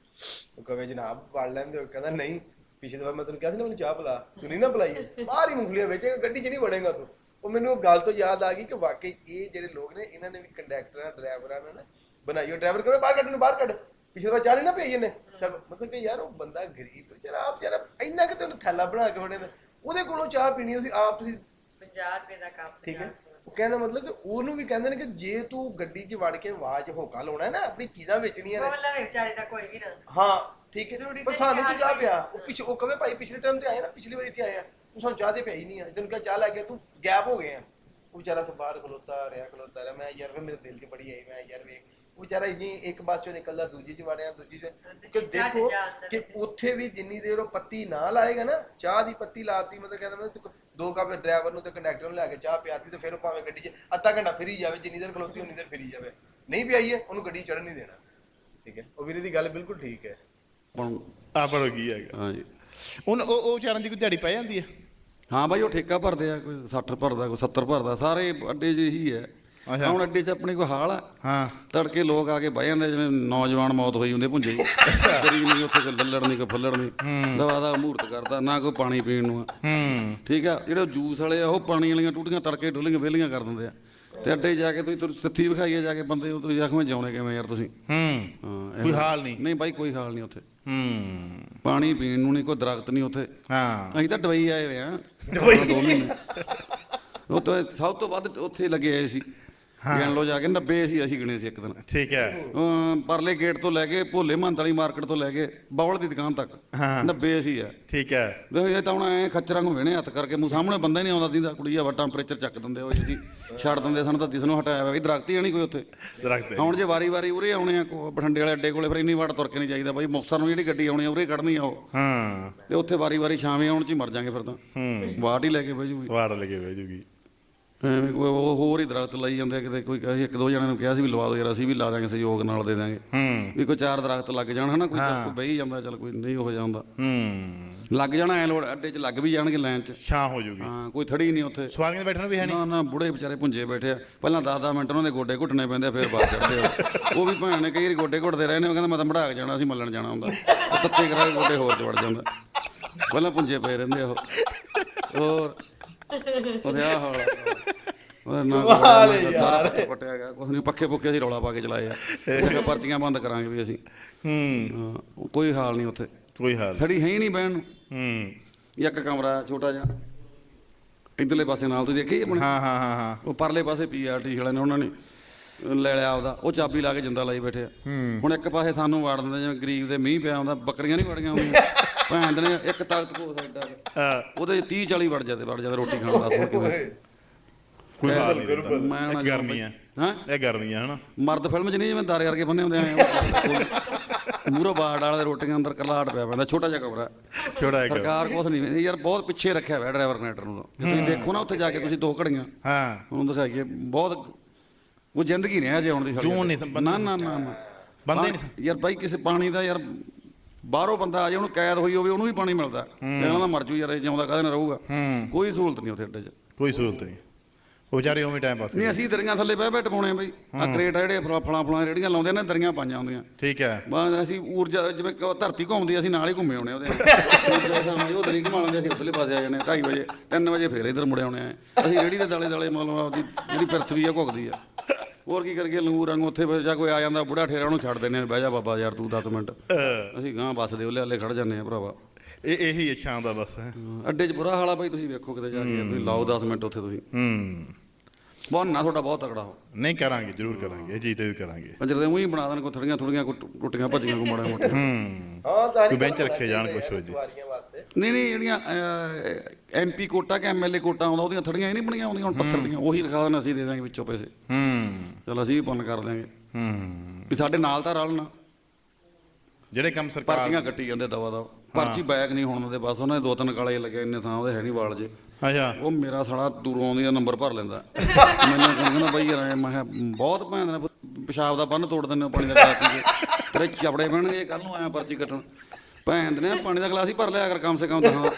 ਉਹ ਕਹੇ ਜਨਾਬ ਪੜ ਲੈਂਦੇ ਹੋ, ਕਹਿੰਦਾ ਨਹੀਂ ਪਿਛਲੇ ਵਾਰ ਮੈਂ ਤੈਨੂੰ ਕਿਹਾ ਸੀ ਨਾ ਮੈਨੂੰ ਚਾਹ ਪਿਲਾ, ਤੂੰ ਨਹੀਂ ਨਾ ਪਿਲਾਈ, ਬਾਹਰ ਹੀ ਮੂੰਗਫਲੀਆਂ ਵੇਚੇਗਾ ਗੱਡੀ 'ਚ ਨਹੀਂ ਵੜੇਗਾ ਤੂੰ। ਉਹ ਮੈਨੂੰ ਉਹ ਗੱਲ ਤੋਂ ਯਾਦ ਆ ਗਈ ਕਿ ਵਾਕਈ ਇਹ ਜਿਹੜੇ ਲੋਕ ਨੇ, ਇਹਨਾਂ ਨੇ ਵੀ ਕੰਡਕਟਰਾਂ, ਡਰਾਈਵਰਾਂ ਨੇ ਨਾ ਬਣਾਈ, ਉਹ ਡਰਾਈਵਰ ਕਹਿੰਦਾ, ਬਾਹਰ ਕੱਢ ਨੂੰ ਬਾਹਰ ਕੱਢ। ਪਿਛਲੇ ਵਾਰ ਚਾਹ ਨਹੀਂ ਨਾ ਪਈ ਇਹਨੇ। ਚੱਲ, ਮਤਲਬ ਕਿ ਯਾਰ ਉਹ ਬੰਦਾ ਗਰੀਬ, ਵਿਚਾਰਾ ਆਪ ਜਰਾ ਇੰਨਾ ਕਿਤੇ ਉਹਨੂੰ ਥੈਲਾ ਬਣਾ ਕੇ ਫੜੇ ਉਹਦੇ ਕੋਲੋਂ ਚਾਹ ਪੀਣੀ ਸੀ ਆਪ ਤੁਸੀਂ 50 ਰੁਪਏ ਦਾ ਕੱਪ ਠੀਕ ਹੈ। ਉਹ ਕਹਿੰਦਾ ਮਤਲਬ ਕਿ ਉਹਨੂੰ ਵੀ ਕਹਿੰਦੇ ਨੇ ਕਿ ਜੇ ਤੂੰ ਗੱਡੀ 'ਚ ਵੜ ਕੇ ਆਵਾਜ਼ ਹੋਕਾ ਲਾਉਣਾ ਹੈ ਨਾ ਆਪਣੀ ਚੀਜ਼ਾਂ ਵੇਚਣੀਆਂ ਨੇ। ਬੋਲਾ ਵਿਚਾਰੇ ਦਾ ਕੋਈ ਵੀ ਨਾ। ਹਾਂ ਠੀਕ ਹੈ। ਜ਼ਰੂਰੀ ਪਰ ਸਾਨੂੰ ਤੂੰ ਚਾਹ ਕਿ ਪਿਆ ਉਹ ਪਿੱਛੇ ਉਹ ਕਵੇ ਭਾਈ ਪਿਛਲੇ ਟਾਈਮ ਤੇ ਆਏ ਨਾ ਪਿਛਲੀ ਵਾਰੀ ਇੱਥੇ ਆਏ ਆ। ਤੂੰ ਸਾਨੂੰ ਚਾਹ ਦੇ ਪਿਆ ਹੀ ਨਹੀਂ ਆ। ਜਦੋਂ ਕਿਹਾ ਚਾਹ ਲੈ ਕੇ ਤੂੰ ਗੈਪ ਹੋ ਗਏ ਆ। ਉਹ ਵਿਚਾਰਾ ਫਿਰ ਬਾਹਰ ਖਲੋਤਾ ਰਿਹਾ ਖਲੋਤਾ ਰਿਹਾ। ਮੈਂ ਯਾਰ ਫਿਰ ਮੇਰੇ ਦਿਲ 'ਚ ਬੜੀ ਆਈ। ਮੈਂ ਯਾਰ ਵੇਖ ਵਿਚਾਰਾ ਜੀ ਇੱਕ ਬੱਸ ਚੋਂ ਨਿਕਲਦਾ ਦੂਜੀ 'ਚ ਵੜਿਆ ਦੂਜੀ 'ਚ ਕਿ ਦੇਖੋ। ਕਿ ਉੱਥੇ ਵੀ ਜਿੰਨੀ ਦੇਰ ਉਹ ਪੱਤੀ ਨਾ ਲਾਏਗਾ ਨਾ ਚਾਹ ਦੀ ਪੱਤੀ ਲਾਤੀ ਮਤਲਬ ਕਹਿੰਦਾ ਮੈਂ ਤੂੰ ਦੋ ਕੱਪ ਡਰਾਈਵਰ ਨੂੰ ਤੇ ਕੰਡਕਟਰ ਨੂੰ ਲੈ ਕੇ ਚਾਹ ਪਿਆਤੀ ਤੇ ਫਿਰ ਉਹ ਭਾਵੇਂ ਗੱਡੀ 'ਚ ਅੱਧਾ ਘੰਟਾ ਫਿਰੀ ਜਾਵੇ ਜਿੰਨੀ ਦੇਰ ਖਲੋਤੀ ਉਨੀ ਦੇਰ ਫਿਰੀ ਜਾਵੇ। ਨਹੀਂ ਪਿਆਈ ਹੈ ਉਹਨੂੰ ਗੱਡੀ ਚੜਨ ਨਹੀਂ ਦੇਣਾ। ਠੀਕ ਹੈ? ਉਹ ਵੀਰੇ ਦੀ ਗੱਲ ਬਿਲਕੁਲ ਠੀਕ ਹੈ। ਹੁਣ ਆਪੜ ਹੋ ਗਈ ਹੈਗਾ। ਹਾਂ ਜੀ ਹੁਣ ਉਹ ਉਹ ਵਿਚਾਰਾਂ ਦੀ ਕੋਈ ਦਿਹਾੜੀ ਪੈ ਜਾਂਦੀ ਹੈ? ਹਾਂ ਬਾਈ ਉਹ ਠੇਕਾ ਭਰਦੇ ਆ ਕੋਈ 60 ਭਰਦਾ ਕੋਈ 70 ਭਰਦਾ ਸਾਰੇ ਅੱਡੇ ਇਹੀ ਹੈ। ਅੱਛਾ। ਹੁਣ ਅੱਡੇ 'ਚ ਆਪਣੇ ਕੋਈ ਹਾਲ ਆ। ਹਾਂ। ਤੜਕੇ ਲੋਕ ਆ ਕੇ ਬਹਿ ਜਾਂਦੇ ਜਿਵੇਂ ਨੌਜਵਾਨ ਮੌਤ ਹੋਈ ਹੁੰਦੇ ਭੁੰਜੇ ਗਰੀਬ ਨਹੀਂ ਉੱਥੇ ਕੋਈ ਲੱਲੜ ਨਹੀਂ ਕੋਈ ਫੱਲੜ ਨਹੀਂ ਦਵਾ ਦਾ ਮੂਹਰਤ ਕਰਦਾ ਨਾ ਕੋਈ ਪਾਣੀ ਪੀਣ ਨੂੰ ਹੂੰ। ਠੀਕ ਆ ਜਿਹੜੇ ਜੂਸ ਵਾਲੇ ਆ ਉਹ ਪਾਣੀ ਵਾਲੀਆਂ ਟੂਟੀਆਂ ਤੜਕੇ ਡੁੱਲੀਆਂ ਵਿਹਲੀਆਂ ਕਰ ਦਿੰਦੇ ਆ। ਤੇ ਅੱਡੇ ਜਾ ਕੇ ਤੁਸੀਂ ਸੱਥੀ ਵਿਖਾਈਏ ਜਾ ਕੇ ਬੰਦੇ ਉਹ ਤੁਸੀਂ ਜ਼ਖਮੇ ਜਾਉਣੇ ਕਿਵੇਂ ਯਾਰ ਤੁਸੀਂ। ਹੂੰ। ਕੋਈ ਹਾਲ ਨਹੀਂ। ਨਹੀਂ ਬਾਈ ਕੋਈ ਹਾਲ ਨਹੀਂ ਉੱਥੇ। ਹੂੰ। ਪਾਣੀ ਪੀਣ ਨੂੰ ਨਹੀਂ ਕੋਈ ਦਰਖਤ ਨਹੀਂ ਉੱਥੇ। ਹਾਂ। ਅਸੀਂ ਤਾਂ ਡਬਈ ਆਏ ਹੋਏ ਆ। ਮਹੀਨੇ। ਉਹ ਤਾਂ ਸਭ ਤੋਂ ਵੱਧ ਉੱਥੇ ਲੱਗੇ ਆਏ ਸੀ। ਗਿਣ ਲੋ ਜਾ ਕੇ 90 ਸੀ ਅਸੀਂ ਗਿਣੇ ਸੀ ਇੱਕ ਦਿਨ। ਠੀਕ ਹੈ। ਅਮ ਪਰਲੇ ਗੇਟ ਤੋਂ ਲੈ ਕੇ ਭੋਲੇ ਮਹੰਤ ਵਾਲੀ ਮਾਰਕੀਟ ਤੋਂ ਲੈ ਕੇ ਬਵਲ ਦੀ ਦੁਕਾਨ ਤੱਕ ਹਾਂ। 90 ਸੀ ਆ। ਠੀਕ ਹੈ। ਦੇਖੋ ਇਹ ਤਾਂ ਹੁਣ ਐ ਖੱਚਰਾਂ ਨੂੰ ਵੇਣੇ ਹੱਥ ਕਰਕੇ ਮੂੰਹ ਸਾਹਮਣੇ ਬੰਦਾ ਹੀ ਨਹੀਂ ਆਉਂਦਾ ਦੀਦਾ ਕੁੜੀ ਆ ਵਾ ਟੈਂਪਰੇਚਰ ਚੱਕ ਦਿੰਦੇ ਹੋਏ ਸੀ ਛੱਡ ਦਿੰਦੇ ਸਾਨੂੰ ਤਾਂ ਦਿਸ ਨੂੰ ਹਟਾਇਆ ਹੋਇਆ ਵੀ ਦਰਖਤ ਹੀ ਨਹੀਂ ਕੋਈ ਉੱਥੇ। ਦਰਖਤ। ਹੁਣ ਜੇ ਵਾਰੀ ਵਾਰੀ ਉਰੇ ਆਉਣੇ ਆ ਕੋ- ਬਠਿੰਡੇ ਵਾਲੇ ਅੱਡੇ ਕੋਲੇ ਫਿਰ ਇੰਨੀ ਵਾਰ ਤੁਰ ਕੇ ਨਹੀਂ ਚਾਹੀਦਾ ਬਾਈ ਮੁਕਤਸਰ ਨੂੰ ਜਿਹੜੀ ਗੱਡੀ ਆਉਣੀ ਆ ਉਰੇ ਕੱਢਣੀ ਆ ਉਹ। ਹਾਂ। ਤੇ ਉੱਥੇ ਵਾਰੀ ਵਾਰੀ ਛਾਵੇਂ ਆਉਣ ਚ ਹੀ ਮਰ ਜਾਾਂਗੇ ਫਿਰ ਤਾਂ। ਹੂੰ। ਵਾਟ ਹੀ ਲੈ ਕੇ ਬਹਿ ਜੂਗੀ। ਵਾੜ ਲਗੇ ਬਹਿ ਜੂਗੀ। ਐਵੇਂ ਕੋਈ ਉਹ ਹੋਰ ਹੀ ਦਰਖਤ ਲਾਈ ਜਾਂਦੇ ਆ ਕਿਤੇ ਕੋਈ ਕਹੇ ਇੱਕ ਦੋ ਜਣਿਆਂ ਨੂੰ ਕਿਹਾ ਸੀ ਵੀ ਲਵਾ ਦਿਓ ਯਾਰ ਅਸੀਂ ਵੀ ਲਾ ਦਾਂਗੇ ਸਹਿਯੋਗ ਨਾਲ ਦੇ ਦਾਂਗੇ ਹੂੰ। ਵੀ ਕੋਈ ਚਾਰ ਦਰਖਤ ਲੱਗ ਜਾਣ ਹਨਾ ਕੋਈ ਚੱਲ ਕੋਈ ਬਹੀ ਜਾਂਦਾ ਚੱਲ ਕੋਈ ਨਹੀਂ ਹੋ ਜਾਂਦਾ। ਹੂੰ। ਲੱਗ ਜਾਣਾ ਐ ਲੋੜ ਅੱਡੇ 'ਚ ਲੱਗ ਵੀ ਜਾਣਗੇ ਲਾਈਨ 'ਚ। ਛਾਂ ਹੋ ਜੂਗੀ। ਹਾਂ ਕੋਈ ਥੜੀ ਨਹੀਂ ਉੱਥੇ। ਸਵਾਰੀਆਂ ਦੇ ਬੈਠਣ ਵੀ ਹੈ ਨਹੀਂ? ਨਾ ਨਾ ਬੁੜੇ ਵਿਚਾਰੇ ਪੁੰਜੇ ਬੈਠੇ ਆ। ਪਹਿਲਾਂ 10-10 ਮਿੰਟ ਉਹਨਾਂ ਦੇ ਗੋਡੇ ਘੁੱਟਣੇ ਪੈਂਦੇ ਫਿਰ ਬਾਅਦ ਚੜਦੇ ਆ। ਉਹ ਵੀ ਭੈਣ ਨੇ ਕਈ ਵਾਰੀ ਗੋਡੇ ਘੁੱਟਦੇ ਰਹੇ ਨੇ ਉਹ ਕਹਿੰਦਾ ਮੈਂ ਤਾਂ ਮੜਾ ਕੇ ਜਾਣਾ ਸੀ ਮੱਲਣ ਜਾਣਾ ਹੁੰਦਾ। ਤੱਤੇ ਕਰਾ ਗੋਡੇ ਹੋਰ ਚ ਵੜ ਜਾਂਦਾ। ਪਹਿਲਾਂ ਪੁੰਜੇ ਪਏ ਰਹਿੰਦੇ ਆ ਉਹ। ਹੋਰ। ਉਹਦੇ ਆ ਹਾਲ। ਉਹਦਾ ਨਾ ਸਾਰਾ ਪੱਟੇ ਪੱਟਿਆ ਗਿਆ। ਕੁਛ ਨਹੀਂ ਪੱਖੇ ਪੁੱਖੇ ਅਸੀਂ ਰੌਲਾ ਪਾ ਕੇ ਚਲਾਏ ਆ। ਕਹਿੰਦਾ ਪਰਚੀਆਂ ਬੰਦ ਕਰਾਂਗੇ ਵੀ ਅਸੀਂ। ਹੂੰ। ਕੋਈ ਹਾਲ ਨਹੀਂ ਉੱਥੇ। ਕੋਈ ਹਾਲ ਥੜੀ ਹੈ ਹੀ ਨਹੀਂ ਬਹਿਣ ਨੂੰ। ਹੂੰ। ਇੱਕ ਕਮਰਾ ਛੋਟਾ ਜਿਹਾ। ਇਧਰਲੇ ਪਾਸੇ ਨਾਲ ਤੁਸੀਂ ਦੇਖੀ ਆਪਣੇ? ਹਾਂ ਹਾਂ ਹਾਂ ਹਾਂ। ਉਹ ਪਰਲੇ ਪਾਸੇ ਪੀਆਰਟੀ ਵਾਲਿਆਂ ਨੇ ਉਹਨਾਂ ਨੇ। ਲੈ ਲਿਆ ਆਪਦਾ। ਉਹ ਚਾਬੀ ਲਾ ਕੇ ਜਿੰਦਾ ਲਾਈ ਬੈਠੇ ਆ। ਹੁਣ ਇੱਕ ਪਾਸੇ ਸਾਨੂੰ ਵਾੜ ਦਿੰਦੇ ਜਿਵੇਂ ਗਰੀਬ ਦੇ ਮੀਂਹ ਪਿਆ ਹੁੰਦਾ ਬੱਕਰੀਆਂ ਨਹੀਂ ਵੜੀਆਂ ਹੁੰਦੀਆਂ। ਭੈਣ ਦੇ ਨੇ ਇੱਕ ਤਖਤ ਕੋ ਸਾਈਡਾ ਹਾਂ, ਉਹਦੇ 30 40 ਵੜ ਜਾਂਦੇ ਵੜ ਜਾਂਦੇ ਰੋਟੀ ਖਾਣ ਦਾ ਸੁਣ ਕੇ ਕੋਈ ਹਾਲ ਨਹੀਂ ਮੈਂ ਨਾ ਗਰਮੀ ਆ। ਹਾਂ? ਇਹ ਗਰਮੀ ਆ ਹਨਾ? ਮਰਦ ਫਿਲਮ 'ਚ ਨਹੀਂ ਜਿਵੇਂ ਦਾਰੇ ਕਰਕੇ ਬੰਨੇ ਹੁੰਦੇ ਆ ਮੂਰੋ ਬਾੜ ਵਾਲੇ ਰੋਟੀਆਂ ਅੰਦਰ ਕਲਾੜ ਪਿਆ ਪੈਂਦਾ ਛੋਟਾ ਜਿਹਾ ਕਮਰਾ। ਛੋੜਾ ਇੱਕ ਸਰਕਾਰ ਕੁਛ ਨਹੀਂ ਯਾਰ ਬਹੁਤ ਪਿੱਛੇ ਰੱਖਿਆ ਹੋਇਆ ਡਰਾਈਵਰ ਕਨੈਕਟਰ ਨੂੰ ਤੁਸੀਂ ਦੇਖੋ ਨਾ ਉੱਥੇ ਜਾ ਕੇ ਤੁਸੀਂ ਦੋ ਘੜੀਆਂ। ਹਾਂ। ਹੁਣ ਦੱਸਿਆ ਬਹੁਤ ਉਹ ਜ਼ਿੰਦਗੀ ਨਹੀਂ ਹੈ ਜੇ ਹੁਣ ਦੀ ਸਾਡੀ। ਜੂਨ ਨਹੀਂ ਸੰ- ਨਾ ਨਾ ਨਾ ਨਾ। ਬੰਦੇ ਪਾ- ਯਾਰ ਬਾਈ ਕਿਸੇ ਪਾਣੀ ਦਾ ਯਾਰ ਬਾਹਰੋਂ ਬੰਦਾ ਆ ਜੇ ਉਹਨੂੰ ਕੈਦ ਹੋਈ ਹੋਵੇ ਉਹਨੂੰ ਵੀ ਪਾਣੀ ਮਿਲਦਾ। ਇਹਨਾਂ ਦਾ ਮਰ ਜੂ ਯਾਰ ਇਹ ਜਿਉਂਦਾ ਕਾਹਦੇ ਨਾਲ ਰਹੂਗਾ? ਕੋਈ ਸਹੂਲਤ ਨਹੀਂ ਉੱਥੇ ਅੱਡੇ 'ਚ। ਕੋਈ ਸਹੂਲਤ ਨਹੀਂ। ਉਹ ਵਿਚਾਰੇ ਉਵੇਂ ਟਾਈਮ ਪਾਸ ਨਹੀਂ ਅਸੀਂ ਦਰੀਆਂ ਥੱਲੇ ਬਹਿ ਬਹਿ ਟਪਾਉਣੇ ਆ ਬਈ। ਆ ਕਰੇਟ ਆ ਜਿਹੜੇ ਫਲਾ ਫਲਾਂ ਰੇੜੀਆਂ ਲਾਉਂਦੇ ਨੇ ਦਰੀਆਂ ਪਾਈਆਂ ਹੁੰਦੀਆਂ। ਠੀਕ ਹੈ। ਬਸ ਅਸੀਂ ਊਰਜਾ ਜਿਵੇਂ ਧਰਤੀ ਘੁੰਮਦੀ ਅਸੀਂ ਨਾਲ ਹੀ ਘੁੰਮੇ ਆਉਣੇ ਉਹਦੇ। ਉਹ ਦਰੀ ਘੁਮਾ ਲੈਂਦੇ ਅਸੀਂ ਉਧਰਲੇ ਪਾਸੇ ਆ ਜਾਣੇ 2:30 ਵਜੇ 3 ਵਜੇ ਫੇਰ ਇਧਰ ਮੁੜ ਆਉਣੇ ਆ। ਅਸੀਂ ਰੇੜੀ ਦੇ ਦਾਲੇ ਦਾਲੇ ਮਤਲਬ ਆਪਦੀ ਜਿਹੜੀ ਪ੍ਰਥਵੀ ਆ ਘੁੱਗਦੀ ਆ। ਹੋਰ ਕੀ ਕਰੀਏ ਲੰਗੂਰ ਵਾਂਗ ਉੱਥੇ ਫਿਰ ਜਾ ਕੋਈ ਆ ਜਾਂਦਾ ਬੁੜਾ ਠੇਰਾ ਉਹਨੂੰ ਛੱਡ ਦਿੰਦੇ ਆ ਬਹਿ ਜਾ ਬਾਬਾ ਯਾਰ ਤੂੰ 10 ਮਿੰਟ। ਅਸੀਂ ਗਾਂ ਬੱਸ ਦੇ ਉੱਲੇ ਹੱਲੇ ਖੜ ਜਾਂਦੇ ਆ ਭਰਾਵਾ। ਇਹ ਇਹੀ ਇੱਛਾ ਦਾ ਬਸ ਹੈ। ਅੱਡੇ 'ਚ ਬੁਰਾ ਹਾਲ ਬਾਈ ਤੁਸੀਂ ਵੇਖੋ ਕਿਤੇ ਜਾ ਕੇ ਤੁਸੀਂ ਲਾਓ 10 ਮਿੰਟ ਉੱਥੇ ਤੁਸੀਂ। ਹੂੰ। ਬਹੁਤ ਨਾ ਤੁਹਾਡਾ ਬਹੁਤ ਤਕੜਾ ਹੋ ਨਹੀਂ ਕਰਾਂਗੇ ਜ਼ਰੂਰ ਕਰਾਂਗੇ ਚੀਜ਼ ਤੇ ਵੀ ਕਰਾਂਗੇ। ਪੰਜਰ ਦੇ ਉਹੀ ਬਣਾ ਦੇਣ ਕੋਈ ਥੋੜੀਆਂ ਥੋੜੀਆਂ ਟੁੱਟੀਆਂ ਭੱਜੀਆਂ ਕੋਈ ਮਾੜਾ ਮੋਟਾ ਹੂੰ। ਹਾਂ ਤਾਂ ਕੋਈ ਬੈਂਚ ਰੱਖੇ ਜਾਣ ਕੁਛ ਹੋ ਜੀ। ਨਹੀਂ ਨਹੀਂ ਜਿਹੜੀਆਂ ਐਮਪੀ ਕੋਟਾ ਕਿ ਐਮਐਲਏ ਕੋਟਾ ਆਉਂਦਾ ਉਹਦੀਆਂ ਥੜੀਆਂ ਹੀ ਨਹੀਂ ਬਣੀਆਂ ਆਉਂਦੀਆਂ ਹੁਣ ਪੱਥਰ ਦੀਆਂ ਉਹੀ ਰਖਾ ਦੇਣਾ ਅਸੀਂ ਦੇ ਦਾਂਗੇ ਵਿੱਚੋਂ ਪੈਸੇ। ਹੂੰ। ਚਲ ਅਸੀਂ ਵੀ ਪੁੰਨ ਕਰ ਦਿਆਂਗੇ। ਹੂੰ। ਵੀ ਸਾਡੇ ਨਾਲ ਤਾਂ ਰਲਣ। ਜਿਹੜੇ ਕੰਮ ਸਰਕਾਰ ਪਰਚੀਆਂ ਕੱਟੀ ਜਾਂਦੇ ਦਵਾ ਦਾ ਪਰਚੀ ਬੈਕ ਨਹੀਂ ਹੋਣ ਦਿੰਦੇ ਬਸ ਉਹਨੇ ਦੋ ਤਿੰਨ ਕਾਲੇ ਲੱਗੇ ਇੰਨੇ ਥਾਂ ਉਹਦੇ ਹੈ ਨਹੀਂ ਵਾਲ ਜੇ ਅੱਛਾ। ਉਹ ਮੇਰਾ ਸਾਲਾ ਦੂਰੋਂ ਆਉਂਦੀ ਆ ਨੰਬਰ ਭਰ ਲੈਂਦਾ। ਮੈਨੂੰ ਕਹਿੰਦਾ ਬਈ ਯਾਰ ਮੈਂ ਕਿਹਾ ਬਹੁਤ ਭੈਣ ਨੇ ਪਿਸ਼ਾਬ ਦਾ ਬੰਨ ਤੋੜ ਦਿੰਦੇ ਹੋ ਪਾਣੀ ਦਾ ਗਲਾਸ ਪੀ ਕੇ। ਤੇਰੇ ਚਪੜੇ ਪੈਣਗੇ ਕੱਲ ਨੂੰ ਆਇਆ ਪਰਚੀ ਕੱਟਣ। ਭੈਣ ਨੇ ਪਾਣੀ ਦਾ ਗਲਾਸ ਹੀ ਭਰ ਲਿਆ ਕਰ ਕਮ ਸੇ ਕਮ ਦਹਾਂ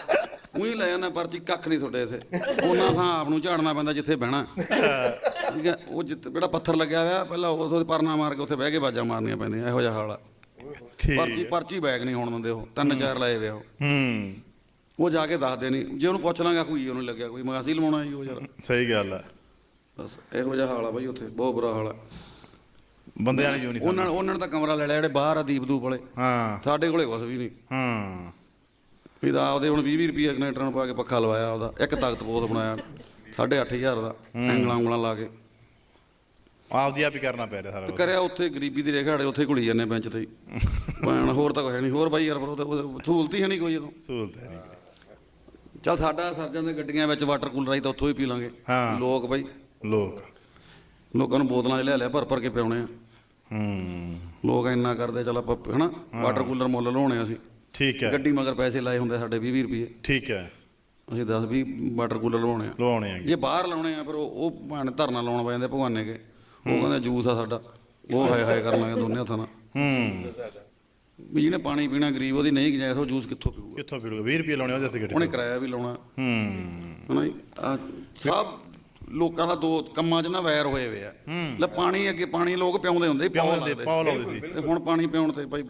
ਉਹੀ ਲੈ ਜਾਂਦਾ ਪਰਚੀ ਕੱਖ ਨਹੀਂ ਤੁਹਾਡੇ ਇੱਥੇ। ਉਹਨਾਂ ਥਾਂ ਆਪ ਨੂੰ ਝਾੜਨਾ ਪੈਂਦਾ ਜਿੱਥੇ ਬਹਿਣਾ। ਠੀਕ ਹੈ ਉਹ ਜਿੱਥੇ ਜਿਹੜਾ ਪੱਥਰ ਲੱਗਿਆ ਹੋਇਆ ਪਹਿਲਾਂ ਉਸ ਦੇ ਪਰਨਾ ਮਾਰ ਕੇ ਉੱਥੇ ਬਹਿ ਕੇ ਬਾਜਾਂ ਮਾਰਨੀਆਂ ਪੈਂਦੀਆਂ ਇਹੋ ਜਿਹਾ ਹਾਲ ਆ। ਠੀਕ। ਪਰਚੀ ਪਰਚੀ ਬੈਗ ਨਹੀਂ ਹੋਣ ਦਿੰਦੇ ਉਹ। ਤਿੰਨ ਚਾਰ ਲਾਏ ਵੇ ਉਹ। ਹੂੰ। ਉਹ ਜਾ ਕੇ ਦੱਸਦੇ ਨਹੀਂ। ਜੇ ਉਹਨੂੰ ਪੁੱਛ ਲਾਂਗਾ ਕੋਈ ਉਹਨੂੰ ਲੱਗਿਆ ਕੋਈ। ਮਗਾਸੀ ਲਵਾਉਣਾ ਜੀ ਉਹ ਯਾਰ। ਸਹੀ ਗੱਲ ਹੈ ਬਸ ਇਹੋ ਜਿਹਾ ਹਾਲ ਆ ਬਾਈ ਉੱਥੇ। ਬਹੁਤ ਬੁਰਾ ਹਾਲ ਆ। ਬੰਦਿਆਂ ਨੇ ਜੋ ਨਹੀਂ ਉਹਨਾਂ ਉਹਨਾਂ ਨੇ ਤਾਂ ਕਮਰਾ ਲੈ ਲਿਆ ਜਿਹੜੇ ਬਾਹਰ ਆ ਦੀਪ ਦੂਪ ਵਾਲੇ। ਹਾਂ। ਸਾਡੇ ਕੋਲੇ ਕੁਛ ਵੀ ਨਹੀਂ। ਹਾਂ। ਵੀ ਤਾਂ ਆਪਦੇ ਹੁਣ 20 20 ਰੁਪਏ ਕਨੈਕਟਰ ਨੂੰ ਪਾ ਕੇ ਪੱਖਾ ਲਵਾਇਆ ਉਹਦਾ। ਇੱਕ ਤਖਤ ਪੋਤ ਬਣਾਇਆ। 8500 ਦਾ। ਐਂਗਲਾਂ ਉਂਗਲਾਂ ਲਾ ਕੇ। ਆਪਦੀ ਆਪ ਹੀ ਕਰਨਾ ਪੈ ਰਿਹਾ ਸਾਰਾ ਕੁਛ। ਕਰਿਆ ਉੱਥੇ ਗਰੀਬੀ ਦੀ ਰੇਖਾ ਹੜੇ ਉੱਥੇ ਘੁਲੀ ਜਾਂਦੇ ਬੈਂਚ ਤੇ ਹੀ। ਭੈਣ ਹੋਰ ਤਾਂ ਕੁਛ ਹੈ ਨਹੀਂ ਹੋਰ ਬਾਈ ਯਾਰ ਪਰ ਉਹ ਤਾਂ ਉਹ ਸਹੂਲਤ ਹੀ ਹੈ ਨਹੀਂ ਕੋਈ ਜਦੋਂ। ਸਹੂਲਤ ਹੈ ਨਹੀਂ ਚੱਲ ਸਾਡਾ ਸਰਜਨ ਦੇ ਗੱਡੀਆਂ ਵਿੱਚ ਵਾਟਰ ਕੂਲਰ ਆਈ ਤਾਂ ਉੱਥੋਂ ਹੀ ਪੀ ਲਾਂਗੇ। ਹਾਂ। ਲੋਕ ਬਾਈ। ਲੋਕ। ਲੋਕਾਂ ਨੂੰ ਬੋਤਲਾਂ 'ਚ ਲੈ ਲਿਆ ਭਰ ਭਰ ਕੇ ਪਿਆਉਣੇ ਆ। ਹੂੰ। ਲੋਕ ਇੰਨਾ ਕਰਦੇ ਚੱਲ ਆਪਾਂ ਹਨਾ? ਵਾਟਰ ਕੂਲਰ ਮੁੱਲ ਲਾਉਣੇ ਅਸੀਂ। ਠੀਕ ਹੈ। ਗੱਡੀ ਮਗਰ ਪੈਸੇ ਲਾਏ ਹੁੰਦੇ ਸਾਡੇ 20 20 ਰੁਪਏ। ਠੀਕ ਹੈ। ਅਸੀਂ 10 20 ਵਾਟਰ ਕੂਲਰ ਲਵਾਉਣੇ ਆ। ਲਵਾਉਣੇ ਆ ਜੇ ਬਾਹਰ ਲਾਉਣੇ ਆ ਫਿਰ ਉਹ ਉਹ ਭਾਣ ਧਰਨਾ ਲਾਉਣ ਪੈ ਜਾਂਦੇ ਭਗਵਾਨੇ ਕੇ। ਉਹ ਕਹਿੰਦਾ ਜੂਸ ਆ ਸਾਡਾ। ਉਹ ਹਾਏ ਹਾਏ ਕਰਨ ਲੱਗੇ ਦੋਨੇ ਹੱਥਾਂ ਨਾਲ। ਹੂੰ। ਵੀ ਜਿਹਨੇ ਪਾਣੀ ਪੀਣਾ ਗਰੀਬ ਉਹਦੀ ਨਹੀਂ ਗੁੰਜਾਇਸ਼ ਉਹ ਜੂਸ ਕਿੱਥੋਂ ਪੀਊਗਾ? ਕਿੱਥੋਂ ਫਿਰੂਗਾ 20 ਰੁਪਏ ਲਾਉਣੇ ਉਹਦੇ ਗੱਡੀ ਉਹਨੇ ਕਿਰਾਇਆ ਵੀ ਲਾਉਣਾ। ਹੂੰ। ਹਨਾ ਜੀ? ਆਹ ਸਭ ਲੋਕਾਂ ਦਾ ਦੋ ਕੰਮਾਂ 'ਚ ਨਾ ਵੈਰ ਹੋਏ ਹੋਏ ਆ। ਲੈ ਪਾਣੀ ਅੱਗੇ ਪਾਣੀ ਲੋਕ ਪਿਆਉਂਦੇ ਹੁੰਦੇ ਸੀ, ਪਿਆਉਂਦੇ ਪਾਉ ਲਾਉਂਦੇ ਸੀ। ਤੇ ਹੁਣ ਪਾਣੀ ਪਿਆਉਣ ਤੇ ਭਾਈ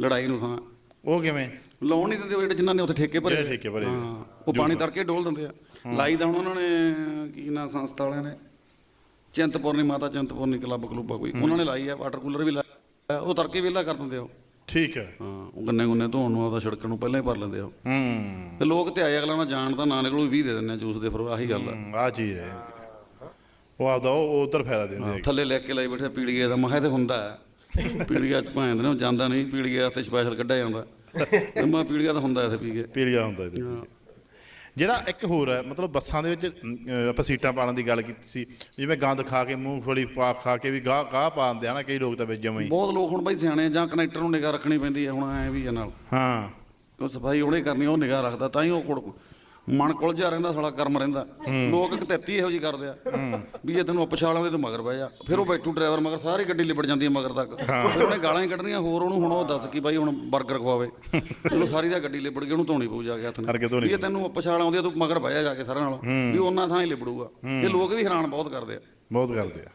ਲੜਾਈ ਨੂੰ ਥਾਂ। ਉਹ ਕਿਵੇਂ? ਲਾਉਣ ਨਹੀਂ ਦਿੰਦੇ ਉਹ ਜਿਹੜੇ ਜਿਨ੍ਹਾਂ ਨੇ ਉੱਥੇ ਠੇਕੇ ਭਰੇ ਜਿਹੜੇ ਠੇਕੇ ਭਰੇ ਹੋਏ। ਹਾਂ, ਉਹ ਪਾਣੀ ਤੜਕੇ ਡੋਲ ਦਿੰਦੇ ਆ। ਲਾਈ ਦਾ ਹੁਣ ਉਹਨਾਂ ਨੇ ਕੀ ਨਾ ਸੰਸਥਾ ਵਾਲਿਆਂ ਨੇ। ਚਿੰਤਪੁਰਨੀ ਮਾਤਾ ਚਿੰਤਪੁਰਨੀ ਕਲੱਬ ਕਲੂਬਾ ਕੋਈ। ਉਹਨਾਂ ਨੇ ਲਾਈ ਆ ਵਾਟਰ ਕੂਲਰ ਵੀ ਲਾਇਆ। ਉਹ ਤੜਕੇ ਵਿਹਲਾ ਕਰ ਦਿੰਦੇ ਆ ਉਹ। ਠੀਕ ਹੈ। ਹਾਂ ਉਹ ਗੰਨੇ ਗੁੰਨੇ ਧੋਣ ਨੂੰ ਆਪਦਾ ਛਿੜਕਣ ਨੂੰ ਪਹਿਲਾਂ ਹੀ ਭਰ ਲੈਂਦੇ ਆ ਉਹ। ਹੂੰ। ਤੇ ਲੋਕ ਤੇ ਆਏ ਅਗਲਾ ਨਾ ਜਾਣ ਤਾਂ ਨਾ ਨਿਕਲੂ 20 ਦੇ ਦਿੰਦੇ ਆ ਜੂਸ ਦੇ ਫਿਰ ਆਹੀ ਗੱਲ ਆ। ਆ ਚੀਜ਼ ਹੈ। ਉਹ ਆਪਦਾ ਉਹ ਉਧਰ ਫਾਇਦਾ ਦਿੰਦੇ ਆ ਥੱਲੇ ਲੈ ਕੇ ਲਾਈ ਬੈਠੇ ਪੀੜੀਏ ਦਾ ਮੈਂ ਕਿਹਾ ਇਹ ਤੇ ਹੁੰਦਾ ਹੈ। ਪੀੜੀਆ ਭਾਂਦੇ ਨੇ ਉਹ ਜਾਂਦਾ ਨਹੀਂ ਪੀੜੀਏ ਵਾਸਤੇ ਸਪੈਸ਼ਲ ਕੱਢਿਆ ਜਾਂਦਾ। ਤੇ ਮੈਂ ਪੀੜੀਆ ਤਾਂ ਹੁੰਦਾ ਇੱਥੇ ਪੀ ਕੇ। ਪੀਲੀਆ ਹੁੰਦਾ ਇਹਦੇ ਹਾਂ। ਜਿਹੜਾ ਇੱਕ ਹੋਰ ਹੈ ਮਤਲਬ ਬੱਸਾਂ ਦੇ ਵਿੱਚ ਆਪਾਂ ਸੀਟਾਂ ਪਾਉਣ ਦੀ ਗੱਲ ਕੀਤੀ ਸੀ ਜਿਵੇਂ ਗੰਦ ਖਾ ਕੇ ਮੂੰਗਫਲੀ ਪਾ ਖਾ ਕੇ ਵੀ ਗਾਹ ਗਾਹ ਪਾ ਦਿੰਦੇ ਆ ਨਾ ਕਈ ਲੋਕ ਤਾਂ ਵਿੱਚ ਜਮਾਂ ਹੀ। ਬਹੁਤ ਲੋਕ ਹੁਣ ਬਾਈ ਸਿਆਣੇ ਜਾਂ ਕਨੈਕਟਰ ਨੂੰ ਨਿਗਾਹ ਰੱਖਣੀ ਪੈਂਦੀ ਹੈ ਹੁਣ ਐ ਵੀ ਇਹ ਨਾਲ। ਹਾਂ। ਉਹ ਸਫ਼ਾਈ ਉਹਨੇ ਕਰਨੀ ਉਹ ਨਿਗਾਹ ਰੱਖਦਾ ਤਾਂ ਹੀ ਉਹ ਕੁੜ ਮਨ ਕੁਲਝਿਆ ਰਹਿੰਦਾ ਸਾਲਾ ਕਰਮ ਰਹਿੰਦਾ। ਲੋਕ ਇੱਕ ਤੇਤੀ ਇਹੋ ਜੀ ਕਰਦੇ ਆ ਵੀ ਇਹ ਤੈਨੂੰ ਪਛਾਲਾਂ ਦੇ ਤੂੰ ਮਗਰ ਬਹਿ ਜਾ। ਫਿਰ ਉਹ ਬੈਠੂ ਡਰਾਈਵਰ ਮਗਰ ਸਾਰੀ ਗੱਡੀ ਲਿਬੜ ਜਾਂਦੀ ਹੈ ਮਗਰ ਤੱਕ। ਫਿਰ ਉਹਨੇ ਗਾਲਾਂ ਹੀ ਕੱਢਣੀਆਂ ਹੋਰ ਉਹਨੂੰ ਹੁਣ ਉਹ ਦੱਸ ਕਿ ਬਾਈ ਹੁਣ 버ਗਰ ਖਵਾਵੇ। ਉਹਨੂੰ ਸਾਰੀ ਦਾ ਗੱਡੀ ਲਿਬੜ ਗਈ ਉਹਨੂੰ ਧੋਣੀ ਪਊ ਜਾ ਕੇ ਹੱਥ ਨਾਲ। ਵੀ ਤੈਨੂੰ ਪਛਾਲ ਆਉਂਦੀ ਆ ਤੂੰ ਮਗਰ ਬਹਿ ਜਾ ਜਾ ਕੇ ਸਾਰਿਆਂ ਨਾਲੋਂ। ਵੀ ਉਹਨਾਂ ਥਾਂ ਹੀ ਲਿਬੜੂਗਾ। ਇਹ ਲੋਕ ਵੀ ਹੈਰਾਨ ਬਹੁਤ ਕਰਦੇ ਆ। ਬਹੁਤ ਕਰਦੇ ਆ।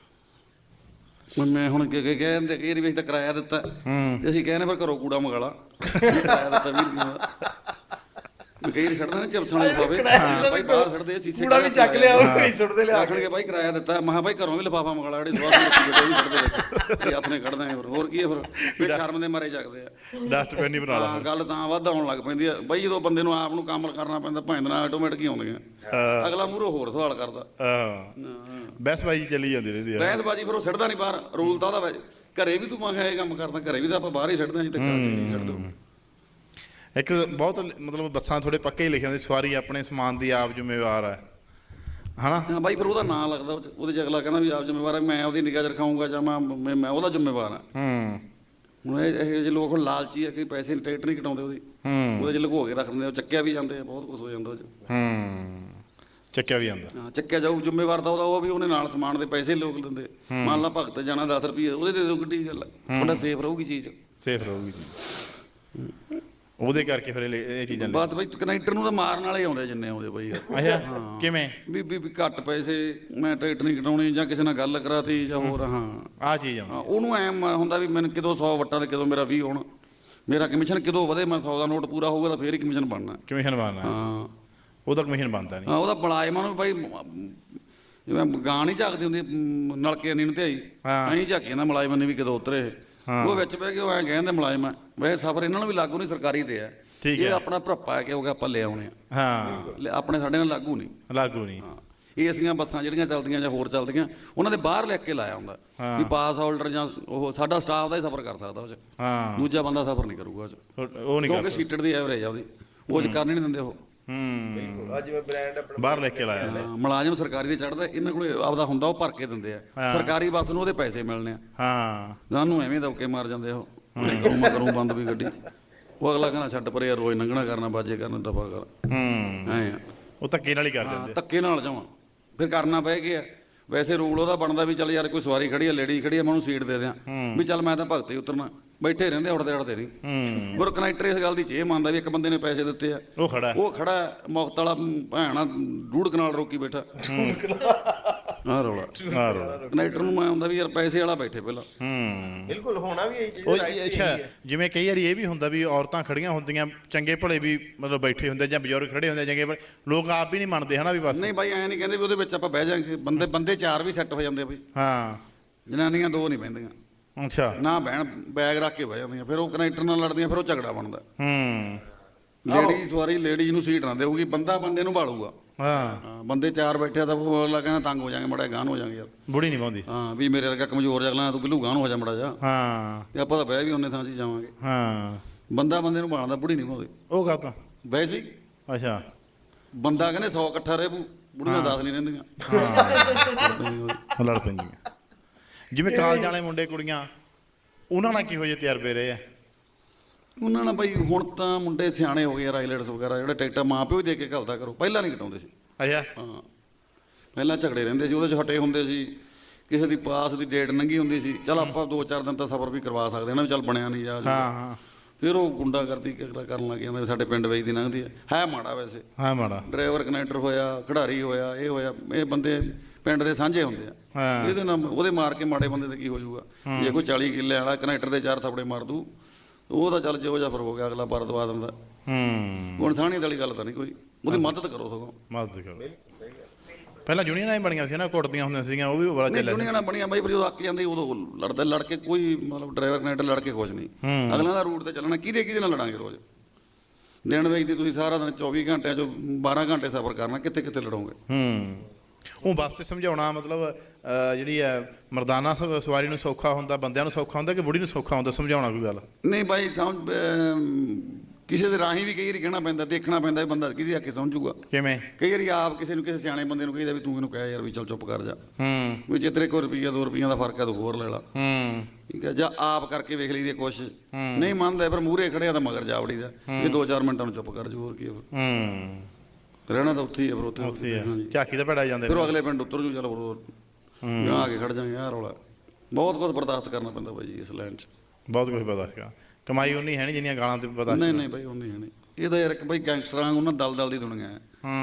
ਮੈਂ ਹੁਣ ਕਿ ਕਹਿੰਦੇ ਕਿ ਇਹ ਵੀ ਅਸੀਂ ਤਾਂ ਕਿਰਾਇਆ ਦਿੱਤਾ। ਅਸੀਂ ਕਹਿੰਦੇ ਫਿਰ ਘਰੋਂ ਕੂੜਾ ਮੰਗਾ ਲਾ। ਕਿਰਾਇਆ ਦਿੱਤਾ 20 ਰੁਪਏ ਦਾ ਕਈ ਛੱਡਦਾ ਨਾ ਚਿਪਸ ਵਾਲੇ ਲਿਫਾਫੇ ਭਾਈ ਬਾਹਰ ਛੱਡਦੇ ਆ, ਸ਼ੀਸ਼ੇ ਕੂੜਾ ਵੀ ਚੱਕ ਲਿਆ ਉਹ ਵੀ ਸੁੱਟਦੇ ਲਿਆ। ਆਖਣਗੇ ਭਾਈ ਕਿਰਾਇਆ ਦਿੱਤਾ। ਮਹਾ ਭਾਈ ਘਰੋਂ ਵੀ ਲਿਫਾਫਾ ਮੰਗਲਾ ਜਿਹੜੇ ਸਵਾਦ ਵੀ ਛੱਡਦੇ ਵਿੱਚ। ਤੇ ਆਪਣੇ ਕੱਢਦੇ ਆ ਫਿਰ ਹੋਰ ਕੀ ਹੈ ਫਿਰ? ਫਿਰ ਸ਼ਰਮ ਦੇ ਮਾਰੇ ਚੱਕਦੇ ਆ। ਡਸਟਬਿਨ ਹੀ ਬਣਾ ਲਾ ਹਾਂ ਗੱਲ ਤਾਂ ਵੱਧ ਆਉਣ ਲੱਗ ਪੈਂਦੀ ਆ। ਬਈ ਜਦੋਂ ਬੰਦੇ ਨੂੰ ਆਪ ਨੂੰ ਕੰਮ ਕਰਨਾ ਪੈਂਦਾ ਭੈਂਦਣਾ ਆਟੋਮੈਟਿਕ ਹੀ ਆਉਂਦੀਆਂ। ਅਗਲਾ ਮੂਹਰੋਂ ਹੋਰ ਸਵਾਲ ਕਰਦਾ। ਹਾਂ। ਬੈਸ ਬਾਈ ਚੱਲੀ ਜਾਂਦੀ ਰਹਿੰਦੀ ਆ। ਰਹਿਤ ਬਾਜੀ ਫਿਰ ਉਹ ਛੱਡਦਾ ਨਹੀਂ ਬਾਹਰ। ਰੂਲ ਤਾਂ ਉਹਦਾ ਵੈ- ਘਰੇ ਵੀ ਤੂੰ ਮੈਂ ਕਿਹਾ ਇਹ ਕੰਮ ਕਰਦਾ ਘਰੇ ਵੀ ਤਾਂ ਆਪਾਂ ਬਾਹਰ ਹੀ ਛੱਡਦੇ ਹਾਂ ਜਿੱਥੇ ਘਰ ਚੀਜ਼ ਛੱਡ ਦਿਓ ਇੱਕ ਬਹੁਤ ਮਤਲਬ ਬੱਸਾਂ ਥੋੜੇ ਪੱਕੇ ਹੀ ਲਿਖੇ ਹੁੰਦੇ ਸਵਾਰੀ ਆਪਣੇ ਸਮਾਨ ਦੀ ਆਪ ਜ਼ਿੰਮੇਵਾਰ ਹੈ। ਹਨਾ? ਹਾਂ ਬਾਈ ਫਿਰ ਉਹਦਾ ਨਾਂ ਲੱਗਦਾ। ਉਹਦੇ ਚ ਅਗਲਾ ਕਹਿੰਦਾ ਵੀ ਆਪ ਜ਼ਿੰਮੇਵਾਰ ਹੈ ਮੈਂ ਉਹਦੀ ਨਿਗਾਹ 'ਚ ਰਖਾਉਂਗਾ ਜਾਂ ਮੈਂ ਮੈਂ ਉਹਦਾ ਜ਼ਿੰਮੇਵਾਰ ਹਾਂ। ਹੂੰ। ਹੁਣ ਇਹ ਜਿਹੇ ਲੋਕ ਲਾਲਚੀ ਆ ਕਿ ਪੈਸੇ ਟਿਕਟ ਨਹੀਂ ਕਟਾਉਂਦੇ ਉਹਦੀ। ਹੂੰ। ਉਹਦੇ ਚ ਲੁਕੋ ਕੇ ਰੱਖ ਦਿੰਦੇ ਉਹ ਚੱਕਿਆ ਵੀ ਜਾਂਦੇ ਆ ਬਹੁਤ ਕੁਝ ਹੋ ਜਾਂਦਾ ਉਹ ਚ। ਹੂੰ। ਚੱਕਿਆ ਵੀ ਜਾਂਦਾ। ਹਾਂ ਚੱਕਿਆ ਜਾਊ ਜ਼ਿੰਮੇਵਾਰ ਤਾਂ ਉਹਦਾ ਉਹ ਵੀ ਉਹਨੇ ਨਾਲ ਸਮਾਨ ਦੇ ਪੈਸੇ ਲੋਕ ਲੈਂਦੇ ਮੰਨ ਲਾ ਭਗਤ ਜਾਣਾ 10 ਰੁਪਏ ਉਹਦੇ ਦੇ ਦਿਓ ਕਿੱਡੀ ਗੱਲ। ਬੜਾ ਸੇਫ ਰਹੂਗੀ ਚੀਜ਼। ਸੇਫ ਰਹੂਗੀ ਜੀ ਉਹਦੇ ਕਰਕੇ ਫਿਰ ਇਹ ਇਹ ਚੀਜ਼ਾਂ ਲੈ ਬਾਤ ਬਈ ਕਨੈਕਟਰ ਨੂੰ ਤਾਂ ਮਾਰਨ ਵਾਲੇ ਆਉਂਦੇ ਜਿੰਨੇ ਆਉਂਦੇ ਬਈ। ਅੱਛਾ ਕਿਵੇਂ? ਵੀ ਵੀ ਵੀ ਘੱਟ ਪੈਸੇ ਮੈਂ ਟਿਕਟ ਨਹੀਂ ਕਟਾਉਣੀ ਜਾਂ ਕਿਸੇ ਨਾਲ ਗੱਲ ਕਰਾਤੀ ਜਾਂ ਹੋਰ ਹਾਂ। ਆ ਚੀਜ਼ ਆਉਂਦੀ ਹਾਂ, ਉਹਨੂੰ ਐ ਹੁੰਦਾ ਵੀ ਮੈਨੂੰ ਕਿਦੋਂ 100 ਵਟਾਂ ਤੇ ਕਿਦੋਂ ਮੇਰਾ 20 ਹੋਣ। ਮੇਰਾ ਕਮਿਸ਼ਨ ਕਿਦੋਂ ਵਧੇ ਮੈਂ 100 ਦਾ ਨੋਟ ਪੂਰਾ ਹੋਊਗਾ ਤਾਂ ਫੇਰ ਹੀ ਕਮਿਸ਼ਨ ਬਣਨਾ। ਕਮਿਸ਼ਨ ਬਣਨਾ। ਹਾਂ। ਉਹਦਾ ਕਮਿਸ਼ਨ ਬਣਦਾ ਨਹੀਂ। ਹਾਂ ਉਹਦਾ ਮੁਲਾਜ਼ਮਾਂ ਨੂੰ ਭਾਈ ਜਿਵੇਂ ਗਾਂ ਨਹੀਂ ਝਾਕਦੀ ਹੁੰਦੀ ਮ, ਨਲਕੇ ਨਹੀਂ ਨੂੰ ਧਿਆਈ ਹਾਂ। ਐਂ ਝਾਕੀ ਜਾਂਦਾ ਮੁਲਾਜ਼ਮਾਂ ਨੇ ਵੀ ਕਿਦੋਂ ਉਤਰੇ। ਉਹ ਵਿੱਚ ਬਹਿ ਕੇ ਉਹ ਐਂ ਕਹਿੰਦੇ ਮੁਲਾਜ਼ਮ ਆ। ਵੈਸੇ ਸਫਰ ਇਹਨਾਂ ਨੂੰ ਵੀ ਲਾਗੂ ਨਹੀਂ ਸਰਕਾਰੀ ਤੇ ਆ। ਠੀਕ ਇਹ ਹੈ। ਆਪਣਾ ਭਰਪਾ ਹੈ ਕਿ ਉਹ ਆਪਾਂ ਲੈ ਆਉਣੇ ਆ। ਹਾਂ। ਲੈ- ਆਪਣੇ ਸਾਡੇ ਨਾਲ ਲਾਗੂ ਨਹੀਂ। ਲਾਗੂ ਨਹੀਂ। ਹਾਂ। ਇਹ ਅਸੀਂ ਬੱਸਾਂ ਜਿਹੜੀਆਂ ਚੱਲਦੀਆਂ ਜਾਂ ਹੋਰ ਚੱਲਦੀਆਂ ਉਹਨਾਂ ਦੇ ਬਾਹਰ ਲਿਖ ਕੇ ਲਾਇਆ ਹੁੰਦਾ ਵੀ ਪਾਸ ਹੋਲਡਰ ਜਾਂ ਉਹ ਸਾਡਾ ਸਟਾਫ ਦਾ ਹੀ ਸਫਰ ਕਰ ਸਕਦਾ ਉਹ ਚ। ਹਾਂ। ਦੂਜਾ ਬੰਦਾ ਸਫਰ ਨਹੀਂ ਕਰੂਗਾ ਉਹ ਚ। ਉਹ ਨਹੀਂ ਕਿਉਂਕਿ ਕਰਦਾ ਸੀਟਡ ਦੀ ਐਵਰੇਜ ਆ ਉਹਦੀ। ਉਹ ਚ ਕਰਨ ਨਹੀਂ ਦਿੰਦੇ ਉਹ। ਹੂੰ ਅੱਜ ਮੈਂ ਬ੍ਰਾਂਡ ਆਪਣਾ ਬਾਹਰ ਲੈ ਕੇ ਲਾਇਆ। ਹਾਂ, ਮੁਲਾਜ਼ਮ ਸਰਕਾਰੀ ਦੇ ਚੜਦਾ ਇਹਨਾਂ ਕੋਲੇ ਆਪਦਾ ਹੁੰਦਾ ਉਹ ਭਰ ਕੇ ਦਿੰਦੇ ਆ। ਸਰਕਾਰੀ ਬੱਸ ਨੂੰ ਉਹਦੇ ਪੈਸੇ ਮਿਲਣੇ ਆ। ਹਾਂ। ਸਾਨੂੰ ਐਵੇਂ ਦੌਕੇ ਮਾਰ ਜਾਂਦੇ ਉਹ। ਕਰੂੰ ਮੈਂ ਕਰੂੰ ਬੰਦ ਵੀ ਗੱਡੀ। ਉਹ ਅਗਲਾ ਕਹਿੰਦਾ ਛੱਡ ਪਰੇ ਯਾਰ ਰੋਜ਼ ਲੰਘਣਾ ਕਰਨਾ ਬਾਜੇ ਕਰਨਾ ਦਫਾ ਕਰ। ਹੂੰ। ਐ ਆ। ਉਹ ਧੱਕੇ ਨਾਲ ਹੀ ਕਰ ਹਾਂ, ਦਿੰਦੇ ਧੱਕੇ ਨਾਲ ਜਾਵਾਂ। ਫਿਰ ਕਰਨਾ ਪੈ ਗਿਆ। ਵੈਸੇ ਰੂਲ ਉਹਦਾ ਬਣਦਾ ਵੀ ਚੱਲ ਯਾਰ ਕੋਈ ਸਵਾਰੀ ਖੜੀ ਆ ਲੇਡੀ ਖੜੀ ਆ ਮੈਂ ਉਹਨੂੰ ਸੀਟ ਦੇ ਦਿਆਂ। ਵੀ ਚੱਲ ਮੈਂ ਤਾਂ ਭਗਤੇ ਹੀ ਉਤਰਨਾ। ਬੈਠੇ ਰਹਿੰਦੇ ਉੜਦੇ ਉੜਦੇ ਨਹੀਂ। ਹੂੰ। ਗੁਰ ਕਨੈਕਟਰ ਇਸ ਗੱਲ ਦੀ ਚ ਇਹ ਮੰਨਦਾ ਵੀ ਇੱਕ ਬੰਦੇ ਨੇ ਪੈਸੇ ਦਿੱਤੇ ਆ। ਉਹ ਖੜਾ। ਉਹ ਖੜਾ ਮੁਖਤ ਵਾਲਾ ਭੈਣਾ ਡੂੜ ਕਨਾਲ ਰੋਕੀ ਬੈਠਾ। ਆਹ ਰੌਲਾ। ਹਾਂ ਰੋਲਾ। ਕਨੈਕਟਰ ਨੂੰ ਮੈਂ ਆਉਂਦਾ ਵੀ ਯਾਰ ਪੈਸੇ ਵਾਲਾ ਬੈਠੇ ਪਹਿਲਾਂ। ਹੂੰ। ਬਿਲਕੁਲ ਹੋਣਾ ਵੀ ਇਹ ਚੀਜ਼ ਹੀ ਅੱਛਾ। ਜਿਵੇਂ ਕਈ ਵਾਰੀ ਇਹ ਵੀ ਹੁੰਦਾ ਵੀ ਔਰਤਾਂ ਖੜੀਆਂ ਹੁੰਦੀਆਂ ਚੰਗੇ ਭਲੇ ਵੀ ਮਤਲਬ ਬੈਠੇ ਹੁੰਦੇ ਜਾਂ ਬਜ਼ੁਰਗ ਖੜੇ ਹੁੰਦੇ ਚੰਗੇ ਭਲੇ ਲੋਕ ਆਪ ਵੀ ਨਹੀਂ ਮੰਨਦੇ ਹਨਾ ਵੀ ਬਸ। ਨਹੀਂ ਬਾਈ ਐ ਨਹੀਂ ਕਹਿੰਦੇ ਵੀ ਉਹਦੇ ਵਿੱਚ ਆਪਾਂ ਬਹਿ ਜਾਾਂਗੇ ਬੰਦੇ ਬੰਦੇ ਚਾਰ ਵੀ ਸੈੱਟ ਹੋ ਜਾਂਦੇ ਬਈ। ਹਾਂ। ਜਨਾਨੀਆਂ ਦੋ ਨਹੀਂ ਬਹਿੰਦੀਆਂ। ਅੱਛਾ। ਨਾ ਬਹਿਣ ਬੈਗ ਰੱਖ ਕੇ ਬਹਿ ਜਾਂਦੀਆਂ ਫਿਰ ਉਹ ਕਨੈਕਟਰ ਨਾਲ ਲੜਦੀਆਂ ਫਿਰ ਉਹ ਝਗੜਾ ਬਣਦਾ। ਹੂੰ। ਲੇਡੀ ਸਵਾਰੀ ਲੇਡੀ ਨੂੰ ਸੀਟ ਨਾ ਦੇਊਗੀ ਬੰਦਾ ਬੰਦੇ ਨੂੰ ਭਾਲੂਗਾ ਹਾਂ। ਹਾਂ, ਬੰਦੇ ਚਾਰ ਬੈਠੇ ਆ ਤਾਂ ਉਹ ਅਗਲਾ ਕਹਿੰਦਾ ਤੰਗ ਹੋ ਜਾਾਂਗੇ ਮੜਾ ਗਾਨ ਹੋ ਜਾਾਂਗੇ ਯਾਰ। ਬੁੜੀ ਨਹੀਂ ਪਾਉਂਦੀ ਹਾਂ ਵੀ ਮੇਰੇ ਵਰਗਾ ਕਮਜ਼ੋਰ ਜਗਲਾ ਤੂੰ ਬਿੱਲੂ ਗਾਨ ਹੋ ਜਾ ਮੜਾ ਜਾ ਹਾਂ। ਤੇ ਆਪਾਂ ਤਾਂ ਬਹਿ ਵੀ ਉਹਨੇ ਥਾਂ 'ਚ ਹੀ ਜਾਵਾਂਗੇ। ਹਾਂ। ਬੰਦਾ ਬੰਦੇ ਨੂੰ ਭਾਲਦਾ ਬੁੜੀ ਨਹੀਂ ਭਾਉਂਦੇ ਉਹ ਗੱਲ ਤਾਂ। ਵੈਸੇ ਹੀ। ਅੱਛਾ। ਬੰਦਾ ਕਹਿੰਦੇ 100 ਇਕੱਠਾ ਰਹੇ ਬੁੜੀਆਂ 10 ਨਹੀਂ ਰਹਿੰਦੀਆਂ। ਲੜ ਪੈਂਦੀਆਂ। ਜਿਵੇਂ ਕਾਲਜ ਵਾਲੇ ਮੁੰਡੇ ਕੁੜੀਆਂ ਉਹਨਾਂ ਨਾਲ ਕਿਹੋ ਜਿਹੇ ਤਜਰਬੇ ਰਹੇ ਆ? ਉਹਨਾਂ ਨਾਲ ਬਈ ਹੁਣ ਤਾਂ ਮੁੰਡੇ ਸਿਆਣੇ ਹੋ ਗਏ ਆ ਰਾਈਲੈਟਸ ਵਗੈਰਾ ਜਿਹੜੇ ਟਿਕਟਾਂ ਮਾਂ ਪਿਓ ਹੀ ਦੇ ਕੇ ਘਲਦਾ ਕਰੋ ਪਹਿਲਾਂ ਨਹੀਂ ਕਟਾਉਂਦੇ ਸੀ। ਅੱਛਾ। ਹਾਂ। ਪਹਿਲਾਂ ਝਗੜੇ ਰਹਿੰਦੇ ਸੀ ਉਹਦੇ 'ਚ ਹਟੇ ਹੁੰਦੇ ਸੀ ਕਿਸੇ ਦੀ ਪਾਸ ਦੀ ਡੇਟ ਲੰਘੀ ਹੁੰਦੀ ਸੀ ਚਲ ਆਪਾਂ 2-4 ਦਿਨ ਤਾਂ ਸਫ਼ਰ ਵੀ ਕਰਵਾ ਸਕਦੇ ਹਾਂ ਨਾ ਚੱਲ ਬਣਿਆ ਨਹੀਂ ਜਾ ਹਾਂ ਹਾਂ। ਫਿਰ ਉਹ ਗੁੰਡਾ ਕਰਦੀ ਕਿਹੜਾ ਕਰਨ ਲੱਗ ਜਾਂਦਾ ਸਾਡੇ ਪਿੰਡ ਵੇਚ ਦੀ ਲੰਘਦੀ ਹੈ ਹੈ ਮਾੜਾ ਵੈਸੇ। ਹਾਂ ਮਾੜਾ। ਡਰਾਈਵਰ ਕਨੈਕਟਰ ਹੋਇਆ ਖਿਡਾਰੀ ਹੋਇਆ ਇਹ ਹੋਇਆ ਇਹ ਬੰਦੇ ਪਿੰਡ ਦੇ ਸਾਂਝੇ ਹੁੰਦੇ ਆ। ਇਹਦੇ ਨਾਲ ਉਹਦੇ ਮਾਰ ਕੇ ਮਾੜੇ ਬੰਦੇ ਤੇ ਕੀ ਹੋ ਜਾਊਗਾ? ਜੇ ਕੋਈ 40 ਕਿੱਲੇ ਵਾਲਾ ਕਨੈਕਟਰ ਦੇ ਚਾਰ ਥਪੜੇ ਮਾਰ ਦੂ ਉਹ ਤਾਂ ਚੱਲ ਜਿਹੋ ਜਿਹਾ ਫਿਰ ਹੋ ਗਿਆ ਅਗਲਾ ਪਰ ਦਵਾ ਦਿੰਦਾ ਹੂੰ। ਹੁਣ ਸਾਹਣੀ ਵਾਲੀ ਗੱਲ ਤਾਂ ਨਹੀਂ ਕੋਈ। ਉਹਦੀ ਮਦਦ ਕਰੋ ਸਗੋਂ। ਮਦਦ ਕਰੋ। ਪਹਿਲਾਂ ਜੁਨੀਅਰਾਂ ਹੀ ਬਣੀਆਂ ਸੀ ਨਾ ਕੁੱਟਦੀਆਂ ਹੁੰਦੀਆਂ ਸੀਗੀਆਂ ਉਹ ਵੀ ਬੜਾ ਚੱਲਿਆ ਸੀ। ਦੁਨੀਆ ਨਾਲ ਬਣੀਆਂ ਬਾਈ ਪਰ ਜਦੋਂ ਅੱਕ ਜਾਂਦੀ ਉਦੋਂ ਲੜਦਾ ਲੜ ਕੇ ਕੋਈ ਮਤਲਬ ਡਰਾਈਵਰ ਕਨੈਕਟਰ ਲੜ ਕੇ ਖੁਸ਼ ਨਹੀਂ। ਅਗਲਾ ਦਾ ਰੂਟ ਤੇ ਚੱਲਣਾ ਕਿਹਦੇ ਕਿਹਦੇ ਨਾਲ ਲੜਾਂਗੇ ਰੋਜ਼? ਦਿਨ ਵੇਖਦੇ ਤੁਸੀਂ ਸਾਰਾ ਦਿਨ 24 ਘੰਟਿਆਂ ਚੋਂ 12 ਘੰਟੇ ਸਫ਼ਰ ਕਰਨਾ ਕਿੱਥੇ ਕਿੱਥੇ ਲੜੋਗੇ? ਹੂੰ। ਉਹ ਬੱਸ ਤੇ ਸਮਝਾਉਣਾ ਮਤਲਬ ਜਿਹੜੀ ਹੈ ਮਰਦਾਨਾ ਸਵਾਰੀ ਨੂੰ ਸੌਖਾ ਹੁੰਦਾ ਬੰਦਿਆਂ ਨੂੰ ਸੌਖਾ ਹੁੰਦਾ ਕਿ ਬੁੜੀ ਨੂੰ ਸੌਖਾ ਹੁੰਦਾ? ਸਮਝਾਉਣਾ ਕੋਈ ਗੱਲ? ਨਹੀਂ ਬਾਈ ਸਮਝ ਕਿਸੇ ਦੇ ਰਾਹੀਂ ਵੀ ਕਈ ਵਾਰੀ ਕਹਿਣਾ ਪੈਂਦਾ ਦੇਖਣਾ ਪੈਂਦਾ ਵੀ ਬੰਦਾ ਕਿਹਦੀ ਆ ਕੇ ਸਮਝੂਗਾ। ਕਿਵੇਂ? ਕਈ ਵਾਰੀ ਆਪ ਕਿਸੇ ਨੂੰ ਕਿਸੇ ਸਿਆਣੇ ਬੰਦੇ ਨੂੰ ਕਹੀਦਾ ਵੀ ਤੂੰ ਇਹਨੂੰ ਕਹਿ ਯਾਰ ਵੀ ਚੱਲ ਚੁੱਪ ਕਰ ਜਾ। ਹੂੰ। ਵੀ ਜੇ ਤੇਰੇ ਕੋਲ ਰੁਪਈਆ 2 ਰੁਪਈਆ ਦਾ ਫ਼ਰਕ ਹੈ ਤੂੰ ਹੋਰ ਲੈ ਲਾ। ਹੂੰ। ਠੀਕ ਹੈ ਜਾਂ ਆਪ ਕਰਕੇ ਵੇਖ ਲਈਦੀ ਕੋਸ਼ਿਸ਼ ਨਹੀਂ ਮੰਨਦਾ ਪਰ ਮੂਹਰੇ ਖੜਿਆ ਤਾਂ ਮਗਰ ਜਾ ਵੜੀਦਾ। ਇਹ 2-4 ਮਿੰਟਾਂ ਨੂੰ ਚੁੱਪ ਕਰ ਜੂ ਹੋਰ ਕੀ। ਹੂੰ। ਰਹਿਣਾ ਤਾਂ ਉੱਥੇ ਹੀ ਹੈ ਫਿਰ ਉੱਥੇ ਉੱਥੇ ਆ। ਹਾਂਜੀ। ਝਾਕੀ ਦਾ ਭੜਾ ਜਾਂਦੇ ਫਿਰ ਉਹ ਅਗਲੇ ਪਿੰਡ ਉਤਰ ਜੂ ਚੱਲ ਹੋਰ ਜਾਂ ਆ ਕੇ ਖੜ ਜਾਾਂਗੇ ਆਹ ਰੌਲਾ। ਬਹੁਤ ਕੁਝ ਬਰਦਾਸ਼ਤ ਕਰਨਾ ਪੈਂਦਾ ਬਾਈ ਜੀ ਇਸ ਲਾਈਨ 'ਚ। ਬਹੁਤ ਕੁਝ ਪਤਾ ਸੀਗਾ ਕਮਾਈ ਉਨੀ ਹੈ ਨਹੀਂ ਜਿੰਨੀਆਂ ਗਾਲਾਂ ਤੇ ਪਤਾ ਨਹੀਂ ਨਹੀਂ ਬਾਈ ਉਹ ਨਹੀਂ ਹੈ ਨਹੀਂ ਇਹ ਤਾਂ ਯਾਰ ਇੱਕ ਬਾਈ ਗੈਂਗਸਟਰਾਂ ਵਾਂਗ ਉਹਨਾਂ ਦਲ ਦਲ ਦੀ ਦੁਨੀਆ ਹੈ।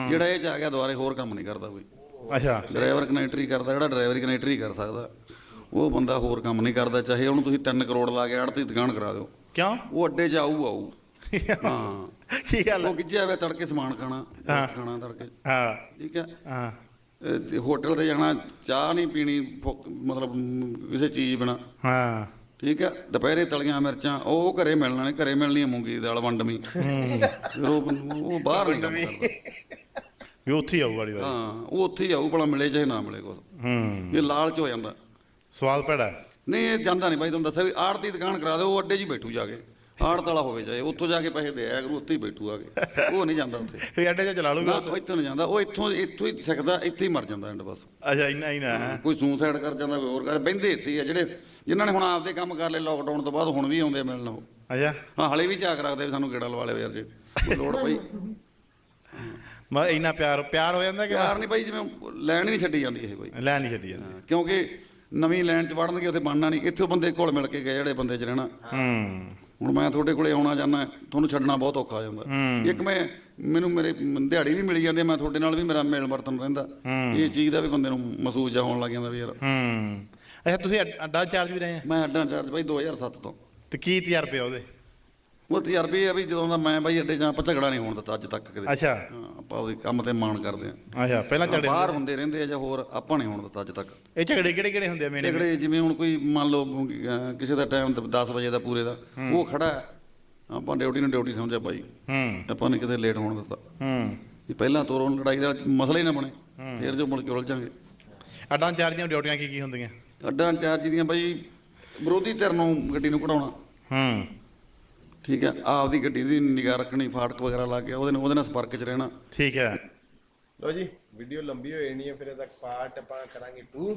ਜਿਹੜਾ ਇਹ ਚ ਆ ਗਿਆ ਦੁਆਰੇ ਹੋਰ ਕੰਮ ਨਹੀਂ ਕਰਦਾ ਕੋਈ। ਅੱਛਾ। ਡਰਾਈਵਰ ਕਨੈਕਟਰੀ ਕਰਦਾ ਜਿਹੜਾ ਡਰਾਈਵਰੀ ਕਨੈਕਟਰੀ ਕਰ ਸਕਦਾ। ਉਹ ਬੰਦਾ ਹੋਰ ਕੰਮ ਨਹੀਂ ਕਰਦਾ ਚਾਹੇ ਉਹਨੂੰ ਤੁਸੀਂ 3 ਕਰੋੜ ਲਾ ਕੇ ਆੜਤੀ ਦੁਕਾਨ ਕਰਾ ਦਿਓ। ਕਿਉਂ? ਉਹ ਅੱਡੇ 'ਚ ਆਊ ਆਊ। ਹਾਂ। ਕੀ ਗੱਲ ਉਹ ਗਿੱਜਿਆ ਹੋਇਆ ਤੜਕੇ ਸਮਾਨ ਖਾਣਾ ਖਾਣਾ ਤੜਕੇ। ਹਾਂ। ਠੀਕ ਹੈ? ਹਾਂ। ਤੇ ਹੋਟਲ ਤੇ ਜਾਣਾ ਚਾਹ ਨਹੀਂ ਪੀਣੀ ਮਤਲਬ ਕਿਸੇ ਚੀਜ਼ ਬਿਨਾ। ਹਾਂ। ਠੀਕ ਹੈ? ਦੁਪਹਿਰੇ ਤਲੀਆਂ ਮਿਰਚਾਂ ਉਹ ਘਰੇ ਮਿਲਣਾ ਨੇ ਘਰੇ ਮਿਲਣੀ ਮੂੰਗੀ ਦਾਲ ਫਿਰ ਉਹ ਬਾਹਰ ਨਹੀਂ ਕੰਮ ਕਰਦਾ। ਵੀ ਉੱਥੇ ਆਊ ਵਾਲੀ ਵਾਰੀ। ਹਾਂ ਉਹ ਉੱਥੇ ਆਊ ਭਲਾ ਮਿਲੇ ਚਾਹੇ ਨਾ ਮਿਲੇ ਕੁਛ। ਹੂੰ। ਇਹ ਲਾਲਚ ਹੋ ਜਾਂਦਾ। ਸਵਾਦ ਹੈ। ਨਹੀਂ ਇਹ ਜਾਂਦਾ ਨਹੀਂ। ਬਾਈ ਤੁਹਾਨੂੰ ਦੱਸਿਆ ਵੀ ਆੜਤ ਦੁਕਾਨ ਕਰਾ ਦਿਓ ਉਹ ਅੱਡੇ 'ਚ ਹੀ ਬੈਠੂ ਜਾ ਕੇ। ਆੜਤ ਵਾਲਾ ਹੋਵੇ ਚਾਹੇ ਉੱਥੋਂ ਜਾ ਕੇ ਪੈਸੇ ਦੇ ਆਇਆ ਕਰੂ ਉੱਥੇ ਹੀ ਬੈਠੂ ਆ ਕੇ। ਉਹ ਨਹੀਂ ਜਾਂਦਾ ਉੱਥੇ। ਅੱਡੇ 'ਚ ਚਲਾ ਲੂਗਾ ਉਹ ਇੱਥੋਂ ਨਹੀਂ ਜਾਂਦਾ। ਉਹ ਇੱਥੋਂ ਇੱਥੋਂ ਹੀ ਸਿੱਖਦਾ ਇੱਥੇ ਹੀ ਮਰ ਜਾਂਦਾ ਐਂਡ ਬਸ। ਅੱਛਾ ਇੰਨਾ ਹੀ ਨਾ ਕੋਈ ਸੂਸਾਈਡ ਕਰ ਜਾਂਦਾ ਕੋਈ ਹੋਰ ਕਰ ਬਹਿੰਦੇ ਇੱਥੇ ਆ ਜਿਹੜੇ ਜਿਨ੍ਹਾਂ ਨੇ ਹੁਣ ਆਪਦੇ ਕੰਮ ਕਰ ਲਏ ਲੋਕਡਾਊਨ ਤੋਂ ਬਾਅਦ ਹੁਣ ਵੀ ਆਉਂਦੇ ਆ ਮਿਲਣ ਉਹ। ਅੱਛਾ। ਹਾਂ ਹਲੇ ਵੀ ਝਾਕ ਰੱਖਦੇ ਸਾਨੂੰ ਗੇੜਾ ਲਵਾ ਲਿਓ ਯਾਰ ਜੇ। ਲੋੜ ਪਈ। ਮੈਂ ਇੰਨਾ ਪਿਆਰ ਪਿਆਰ ਹੋ ਜਾਂਦਾ ਕਿ ਪਿਆਰ ਨਹੀਂ ਬਾਈ ਜਿਵੇਂ ਲੈਣ ਨਹੀਂ ਛੱਡੀ ਜਾਂਦੀ ਇਹ ਬਾਈ ਲੈ ਨਹੀਂ ਛੱਡੀ ਜਾਂਦੀ। ਕਿਉਂਕਿ ਨਵੀਂ ਲਾਈਨ 'ਚ ਵੜਨਗੇ ਉੱਥੇ ਬਣਨਾ ਨਹੀਂ ਇੱਥੇ ਬੰਦੇ ਕੋਲ ਮਿਲ ਕੇ ਗਏ ਜਿਹੜੇ ਬੰਦੇ 'ਚ ਰਹਿਣਾ। ਹੂੰ। ਹੁਣ ਮੈਂ ਤੁਹਾਡੇ ਕੋਲੇ ਆਉਣਾ ਜਾਂਦਾ ਤੁਹਾਨੂੰ ਛੱਡਣਾ ਬਹੁਤ ਔਖਾ ਹੋ ਜਾਂਦਾ। ਇੱਕ ਮੈਂ ਮੈਨੂੰ ਮੇਰੇ ਦਿਹਾੜੀ ਵੀ ਮਿਲੀ ਜਾਂਦੀ ਮੈਂ ਤੁਹਾਡੇ ਨਾਲ ਵੀ ਮੇਰਾ ਮੇਲ ਵਰਤਨ ਰਹਿੰਦਾ। ਇਹ ਚੀਜ਼ ਦਾ ਵੀ ਬੰਦੇ ਨੂੰ ਮਹਿਸੂਸ ਜਾ ਹੋਣ ਲੱਗ ਜਾਂਦਾ ਵੀ ਯਾਰ। ਹੂੰ। ਅੱਛਾ ਤੁਸੀਂ ਅੱਡ- ਚਾਰਜ ਵੀ ਰਹੇ ਆ? ਮੈਂ ਅੱਡਾ ਚਾਰਜ ਬਾਈ 2007 ਤੋਂ। ਤੇ ਕੀ ਤਜਰਬੇ ਉਹਦੇ? ਉਹ ਤਜਰਬੇ ਆ ਵੀ ਜਦੋਂ ਦਾ ਮੈਂ ਬਾਈ ਅੱਡੇ 'ਚ ਆਪਾਂ ਝਗੜਾ ਨਹੀਂ ਹੋਣ ਦਿੱਤਾ ਅੱਜ ਤੱਕ ਕਦੇ। ਅੱਛਾ। ਹਾਂ, ਆਪਾਂ ਉਹਦੇ ਕੰਮ ਤੇ ਮਾਣ ਕਰਦੇ ਆ। ਅੱਛਾ ਪਹਿਲਾਂ ਝਗੜੇ ਬਾਹਰ ਹੁੰਦੇ ਰਹਿੰਦੇ ਆ ਜਾਂ ਹੋਰ ਆਪਾਂ ਨਹੀਂ ਹੋਣ ਦਿੱਤਾ ਅੱਜ ਤੱਕ। ਇਹ ਝਗੜੇ ਕਿਹੜੇ ਕਿਹੜੇ ਹੁੰਦੇ ਆ ਮੇਨੇ ਝਗੜੇ ਜਿਵੇਂ ਹੁਣ ਕੋਈ ਮੰਨ ਲਓ ਕਿਸੇ ਦਾ ਟਾਈਮ 10 ਵਜੇ ਦਾ ਪੂਰੇ ਦਾ ਉਹ ਖੜਾ ਆਪਾਂ ਡਿਊਟੀ ਨੂੰ ਡਿਊਟੀ ਸਮਝਿਆ ਬਾਈ ਹੂੰ। ਆਪਾਂ ਨੇ ਕਿਤੇ ਲੇਟ ਹੋਣ ਦਿੱਤਾ। ਹੂੰ। ਵੀ ਪਹਿਲਾਂ ਤੋਰੋਂ ਲੜਾਈ ਦਾ ਮਸਲਾ ਹੀ ਨਾ ਬਣੇ। ਫਿਰ ਜੋ ਮੁੜ ਕੇ ਉਲਝਾਂਗੇ ਅੱਡਾਂ ਚਾਰਜ ਦੀਆਂ ਡਿਊਟੀਆਂ ਕੀ ਕੀ ਹੁੰਦੀਆਂ? ਅੱਡਾ ਇੰਚਾਰਜ ਦੀਆਂ ਬਾਈ ਵਿਰੋਧੀ ਧਿਰ ਨੂੰ ਗੱਡੀ ਨੂੰ ਕਢਾਉਣਾ। ਹੂੰ। ਠੀਕ ਹੈ ਆਪਦੀ ਗੱਡੀ ਦੀ ਨਿਗਾਹ ਰੱਖਣੀ ਫਾਟਕ ਵਗੈਰਾ ਲਾ ਕੇ ਉਹਦੇ ਨਾਲ ਉਹਦੇ ਨਾਲ ਸੰਪਰਕ 'ਚ ਰਹਿਣਾ। ਠੀਕ ਹੈ। ਲੋ ਜੀ ਵੀਡੀਓ ਲੰਬੀ ਹੋ ਜਾਣੀ ਹੈ ਫਿਰ ਇਹਦਾ ਪਾਰਟ ਆਪਾਂ ਕਰਾਂਗੇ 2